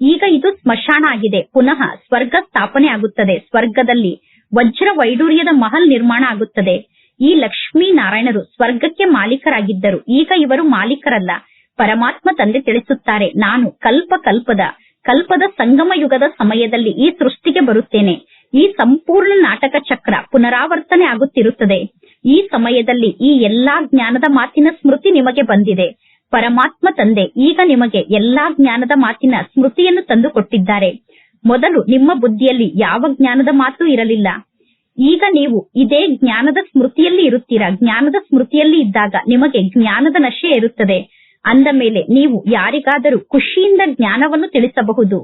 ಈಗ ಇದು ಸ್ಮಶಾನ ಆಗಿದೆ. ಪುನಃ ಸ್ವರ್ಗ ಸ್ಥಾಪನೆ ಆಗುತ್ತದೆ. ಸ್ವರ್ಗದಲ್ಲಿ ವಜ್ರ ವೈಡೂರ್ಯದ ಮಹಲ್ ನಿರ್ಮಾಣ ಆಗುತ್ತದೆ. ಈ ಲಕ್ಷ್ಮೀ ನಾರಾಯಣರು ಸ್ವರ್ಗಕ್ಕೆ ಮಾಲೀಕರಾಗಿದ್ದರು. ಈಗ ಇವರು ಮಾಲೀಕರಲ್ಲ. ಪರಮಾತ್ಮ ತಂದೆ ತಿಳಿಸುತ್ತಾರೆ, ನಾನು ಕಲ್ಪ ಕಲ್ಪದ ಕಲ್ಪದ ಸಂಗಮ ಯುಗದ ಸಮಯದಲ್ಲಿ ಈ ಸೃಷ್ಟಿಗೆ ಬರುತ್ತೇನೆ. ಈ ಸಂಪೂರ್ಣ ನಾಟಕ ಚಕ್ರ ಪುನರಾವರ್ತನೆ ಆಗುತ್ತಿರುತ್ತದೆ. ಈ ಸಮಯದಲ್ಲಿ ಈ ಎಲ್ಲಾ ಜ್ಞಾನದ ಮಾತಿನ ಸ್ಮೃತಿ ನಿಮಗೆ ಬಂದಿದೆ. ಪರಮಾತ್ಮ ತಂದೆ, ಈಗ ನಿಮಗೆ ಎಲ್ಲಾ ಜ್ಞಾನದ ಮಾತಿನ ಸ್ಮೃತಿಯನ್ನು ತಂದು ಕೊಟ್ಟಿದ್ದಾರೆ ಮೊದಲು ನಿಮ್ಮ ಬುದ್ಧಿಯಲ್ಲಿ ಯಾವ ಜ್ಞಾನದ ಮಾತು ಇರಲಿಲ್ಲ. ಈಗ ನೀವು ಇದೇ ಜ್ಞಾನದ ಸ್ಮೃತಿಯಲ್ಲಿ ಇರುತ್ತೀರಾ? ಜ್ಞಾನದ ಸ್ಮೃತಿಯಲ್ಲಿ ಇದ್ದಾಗ ನಿಮಗೆ ಜ್ಞಾನದ ನಶೆ ಇರುತ್ತದೆ ಅಂದ ಮೇಲೆ ನೀವು ಯಾರಿಗಾದರೂ ಖುಷಿಯಿಂದ ಜ್ಞಾನವನ್ನು ತಿಳಿಸಬಹುದು.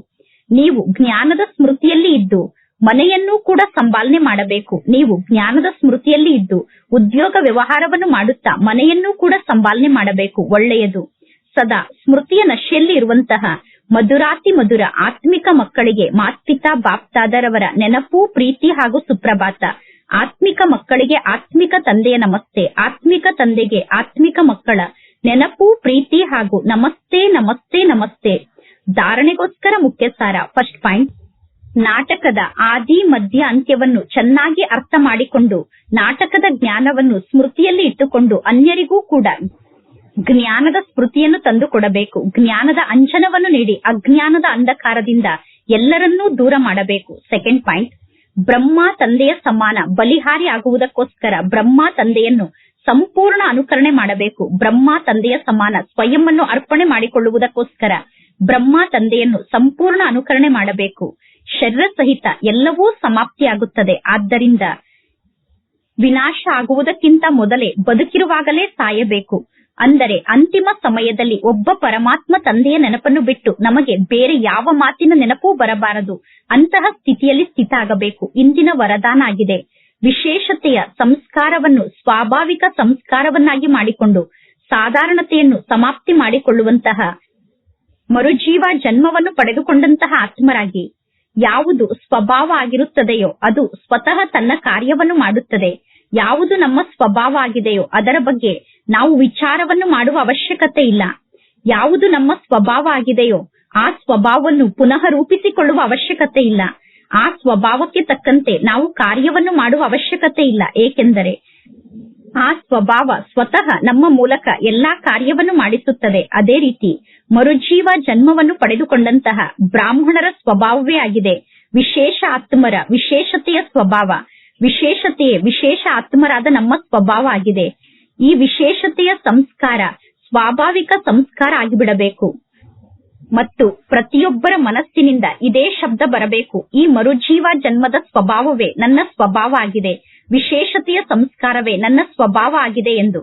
ನೀವು ಜ್ಞಾನದ ಸ್ಮೃತಿಯಲ್ಲಿ ಇದ್ದು ಮನೆಯನ್ನೂ ಕೂಡ ಸಂಪಾಲನೆ ಮಾಡಬೇಕು. ನೀವು ಜ್ಞಾನದ ಸ್ಮೃತಿಯಲ್ಲಿ ಇದ್ದು, ಉದ್ಯೋಗ ವ್ಯವಹಾರವನ್ನು ಮಾಡುತ್ತಾ ಮನೆಯನ್ನೂ ಕೂಡ ಸಂಪಾಲನೆ ಮಾಡಬೇಕು. ಒಳ್ಳೆಯದು. ಸದಾ ಸ್ಮೃತಿಯ ನಶೆಯಲ್ಲಿ ಇರುವಂತಹ ಮಧುರಾತಿ ಮಧುರ ಆತ್ಮಿಕ ಮಕ್ಕಳಿಗೆ ಮಾತ್ಪಿತಾ ಬಾಪ್ತಾದರವರ ನೆನಪು, ಪ್ರೀತಿ ಹಾಗೂ ಸುಪ್ರಭಾತ. ಆತ್ಮಿಕ ಮಕ್ಕಳಿಗೆ ಆತ್ಮಿಕ ತಂದೆಯ ನಮಸ್ತೆ, ಆತ್ಮಿಕ ತಂದೆಗೆ ಆತ್ಮಿಕ ಮಕ್ಕಳ ನೆನಪು, ಪ್ರೀತಿ ಹಾಗೂ ನಮಸ್ತೆ ನಮಸ್ತೆ ನಮಸ್ತೆ. ಧಾರಣೆಗೋಸ್ಕರ ಮುಖ್ಯ ಸಾರ ಫಸ್ಟ್ ಪಾಯಿಂಟ್. ನಾಟಕದ ಆದಿ, ಮಧ್ಯ ಅಂತ್ಯವನ್ನು ಚೆನ್ನಾಗಿ ಅರ್ಥ ಮಾಡಿಕೊಂಡು ನಾಟಕದ ಜ್ಞಾನವನ್ನು ಸ್ಮೃತಿಯಲ್ಲಿ ಇಟ್ಟುಕೊಂಡು ಅನ್ಯರಿಗೂ ಕೂಡ ಜ್ಞಾನದ ಸ್ಮೃತಿಯನ್ನು ತಂದುಕೊಡಬೇಕು. ಜ್ಞಾನದ ಅಂಜನವನ್ನು ನೀಡಿ ಅಜ್ಞಾನದ ಅಂಧಕಾರದಿಂದ ಎಲ್ಲರನ್ನೂ ದೂರ ಮಾಡಬೇಕು. ಸೆಕೆಂಡ್ ಪಾಯಿಂಟ್ ಬ್ರಹ್ಮ ತಂದೆಯ ಸಮಾನ, ಬಲಿಹಾರಿ ಆಗುವುದಕ್ಕೋಸ್ಕರ ಬ್ರಹ್ಮ ತಂದೆಯನ್ನು ಸಂಪೂರ್ಣ ಅನುಕರಣೆ ಮಾಡಬೇಕು. ಬ್ರಹ್ಮ ತಂದೆಯ ಸಮಾನ ಸ್ವಯಂವನ್ನು ಅರ್ಪಣೆ ಮಾಡಿಕೊಳ್ಳುವುದಕ್ಕೋಸ್ಕರ ಬ್ರಹ್ಮ ತಂದೆಯನ್ನು ಸಂಪೂರ್ಣ ಅನುಕರಣೆ ಮಾಡಬೇಕು. ಶರೀರ ಸಹಿತ ಎಲ್ಲವೂ ಸಮಾಪ್ತಿಯಾಗುತ್ತದೆ ಆದ್ದರಿಂದ ವಿನಾಶ ಆಗುವುದಕ್ಕಿಂತ ಮೊದಲೇ ಬದುಕಿರುವಾಗಲೇ ಸಾಯಬೇಕು. ಅಂದರೆ ಅಂತಿಮ ಸಮಯದಲ್ಲಿ ಒಬ್ಬ ಪರಮಾತ್ಮ ತಂದೆಯ ನೆನಪನ್ನು ಬಿಟ್ಟು ನಮಗೆ ಬೇರೆ ಯಾವ ಮಾತಿನ ನೆನಪೂ ಬರಬಾರದು. ಅಂತಹ ಸ್ಥಿತಿಯಲ್ಲಿ ಸ್ಥಿತ ಆಗಬೇಕು. ಇಂದಿನ ವರದಾನ ಆಗಿದೆ. ವಿಶೇಷತೆಯ ಸಂಸ್ಕಾರವನ್ನು, ಸ್ವಾಭಾವಿಕ ಸಂಸ್ಕಾರವನ್ನಾಗಿ ಮಾಡಿಕೊಂಡು, ಸಾಧಾರಣತೆಯನ್ನು ಸಮಾಪ್ತಿ ಮಾಡಿಕೊಳ್ಳುವಂತಹ ಮರುಜೀವ ಜನ್ಮವನ್ನು ಪಡೆದುಕೊಂಡಂತಹ ಆತ್ಮರಾಗಿ ಯಾವುದು ಸ್ವಭಾವ ಆಗಿರುತ್ತದೆಯೋ ಅದು ಸ್ವತಃ ತನ್ನ ಕಾರ್ಯವನ್ನು ಮಾಡುತ್ತದೆ. ಯಾವುದು ನಮ್ಮ ಸ್ವಭಾವ ಆಗಿದೆಯೋ ಅದರ ಬಗ್ಗೆ ನಾವು ವಿಚಾರವನ್ನು ಮಾಡುವ ಅವಶ್ಯಕತೆ ಇಲ್ಲ. ಯಾವುದು ನಮ್ಮ ಸ್ವಭಾವ ಆಗಿದೆಯೋ ಆ ಸ್ವಭಾವವನ್ನು ಪುನಃ ರೂಪಿಸಿಕೊಳ್ಳುವ ಅವಶ್ಯಕತೆ ಇಲ್ಲ. ಆ ಸ್ವಭಾವಕ್ಕೆ ತಕ್ಕಂತೆ ನಾವು ಕಾರ್ಯವನ್ನು ಮಾಡುವ ಅವಶ್ಯಕತೆ ಇಲ್ಲ. ಏಕೆಂದರೆ ಆ ಸ್ವಭಾವ ಸ್ವತಃ ನಮ್ಮ ಮೂಲಕ ಎಲ್ಲಾ ಕಾರ್ಯವನ್ನು ಮಾಡಿಸುತ್ತದೆ. ಅದೇ ರೀತಿ ಮರುಜೀವ ಜನ್ಮವನ್ನು ಪಡೆದುಕೊಂಡಂತಹ ಬ್ರಾಹ್ಮಣರ ಸ್ವಭಾವವೇ ಆಗಿದೆ. ವಿಶೇಷ ಆತ್ಮರ ವಿಶೇಷತೆಯ ಸ್ವಭಾವ ವಿಶೇಷತೆಯೇ ವಿಶೇಷ ಆತ್ಮರಾದ ನಮ್ಮ ಸ್ವಭಾವ ಆಗಿದೆ. ಈ ವಿಶೇಷತೆಯ ಸಂಸ್ಕಾರ ಸ್ವಾಭಾವಿಕ ಸಂಸ್ಕಾರ ಆಗಿಬಿಡಬೇಕು. ಮತ್ತು ಪ್ರತಿಯೊಬ್ಬರ ಮನಸ್ಸಿನಿಂದ ಇದೇ ಶಬ್ದ ಬರಬೇಕು. ಈ ಮರುಜೀವ ಜನ್ಮದ ಸ್ವಭಾವವೇ ನನ್ನ ಸ್ವಭಾವ ಆಗಿದೆ. ವಿಶೇಷತೆಯ ಸಂಸ್ಕಾರವೇ ನನ್ನ ಸ್ವಭಾವ ಆಗಿದೆ ಎಂದು.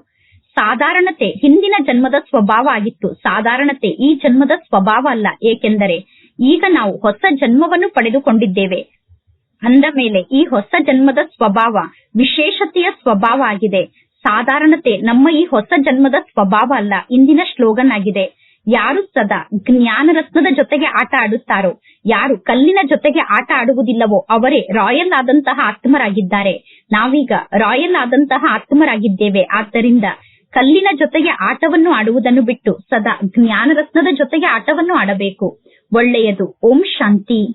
ಸಾಧಾರಣತೆ ಹಿಂದಿನ ಜನ್ಮದ ಸ್ವಭಾವ ಆಗಿತ್ತು. ಸಾಧಾರಣತೆ ಈ ಜನ್ಮದ ಸ್ವಭಾವ ಅಲ್ಲ. ಏಕೆಂದರೆ ಈಗ ನಾವು ಹೊಸ ಜನ್ಮವನ್ನು ಪಡೆದುಕೊಂಡಿದ್ದೇವೆ. ಅಂದ ಮೇಲೆ ಈ ಹೊಸ ಜನ್ಮದ ಸ್ವಭಾವ ವಿಶೇಷತೆಯ ಸ್ವಭಾವ ಆಗಿದೆ. ಸಾಧಾರಣತೆ ನಮ್ಮ ಈ ಹೊಸ ಜನ್ಮದ ಸ್ವಭಾವ ಅಲ್ಲ. ಇಂದಿನ ಸ್ಲೋಗನ್ ಆಗಿದೆ. ಯಾರು ಸದಾ ಜ್ಞಾನರತ್ನದ ಜೊತೆಗೆ ಆಟ ಆಡುತ್ತಾರೋ ಯಾರು ಕಲ್ಲಿನ ಜೊತೆಗೆ ಆಟ ಆಡುವುದಿಲ್ಲವೋ ಅವರೇ ರಾಯಲ್ ಆದಂತಹ ಆತ್ಮರಾಗಿದ್ದಾರೆ. ನಾವೀಗ ರಾಯಲ್ ಆದಂತಹ ಆತ್ಮರಾಗಿದ್ದೇವೆ. ಆದ್ದರಿಂದ ಕಲ್ಲಿನ ಜೊತೆಗೆ ಆಟವನ್ನು ಆಡುವುದನ್ನು ಬಿಟ್ಟು ಸದಾ ಜ್ಞಾನರತ್ನದ ಜೊತೆಗೆ ಆಟವನ್ನು ಆಡಬೇಕು. ಒಳ್ಳೆಯದು. ಓಂ ಶಾಂತಿ.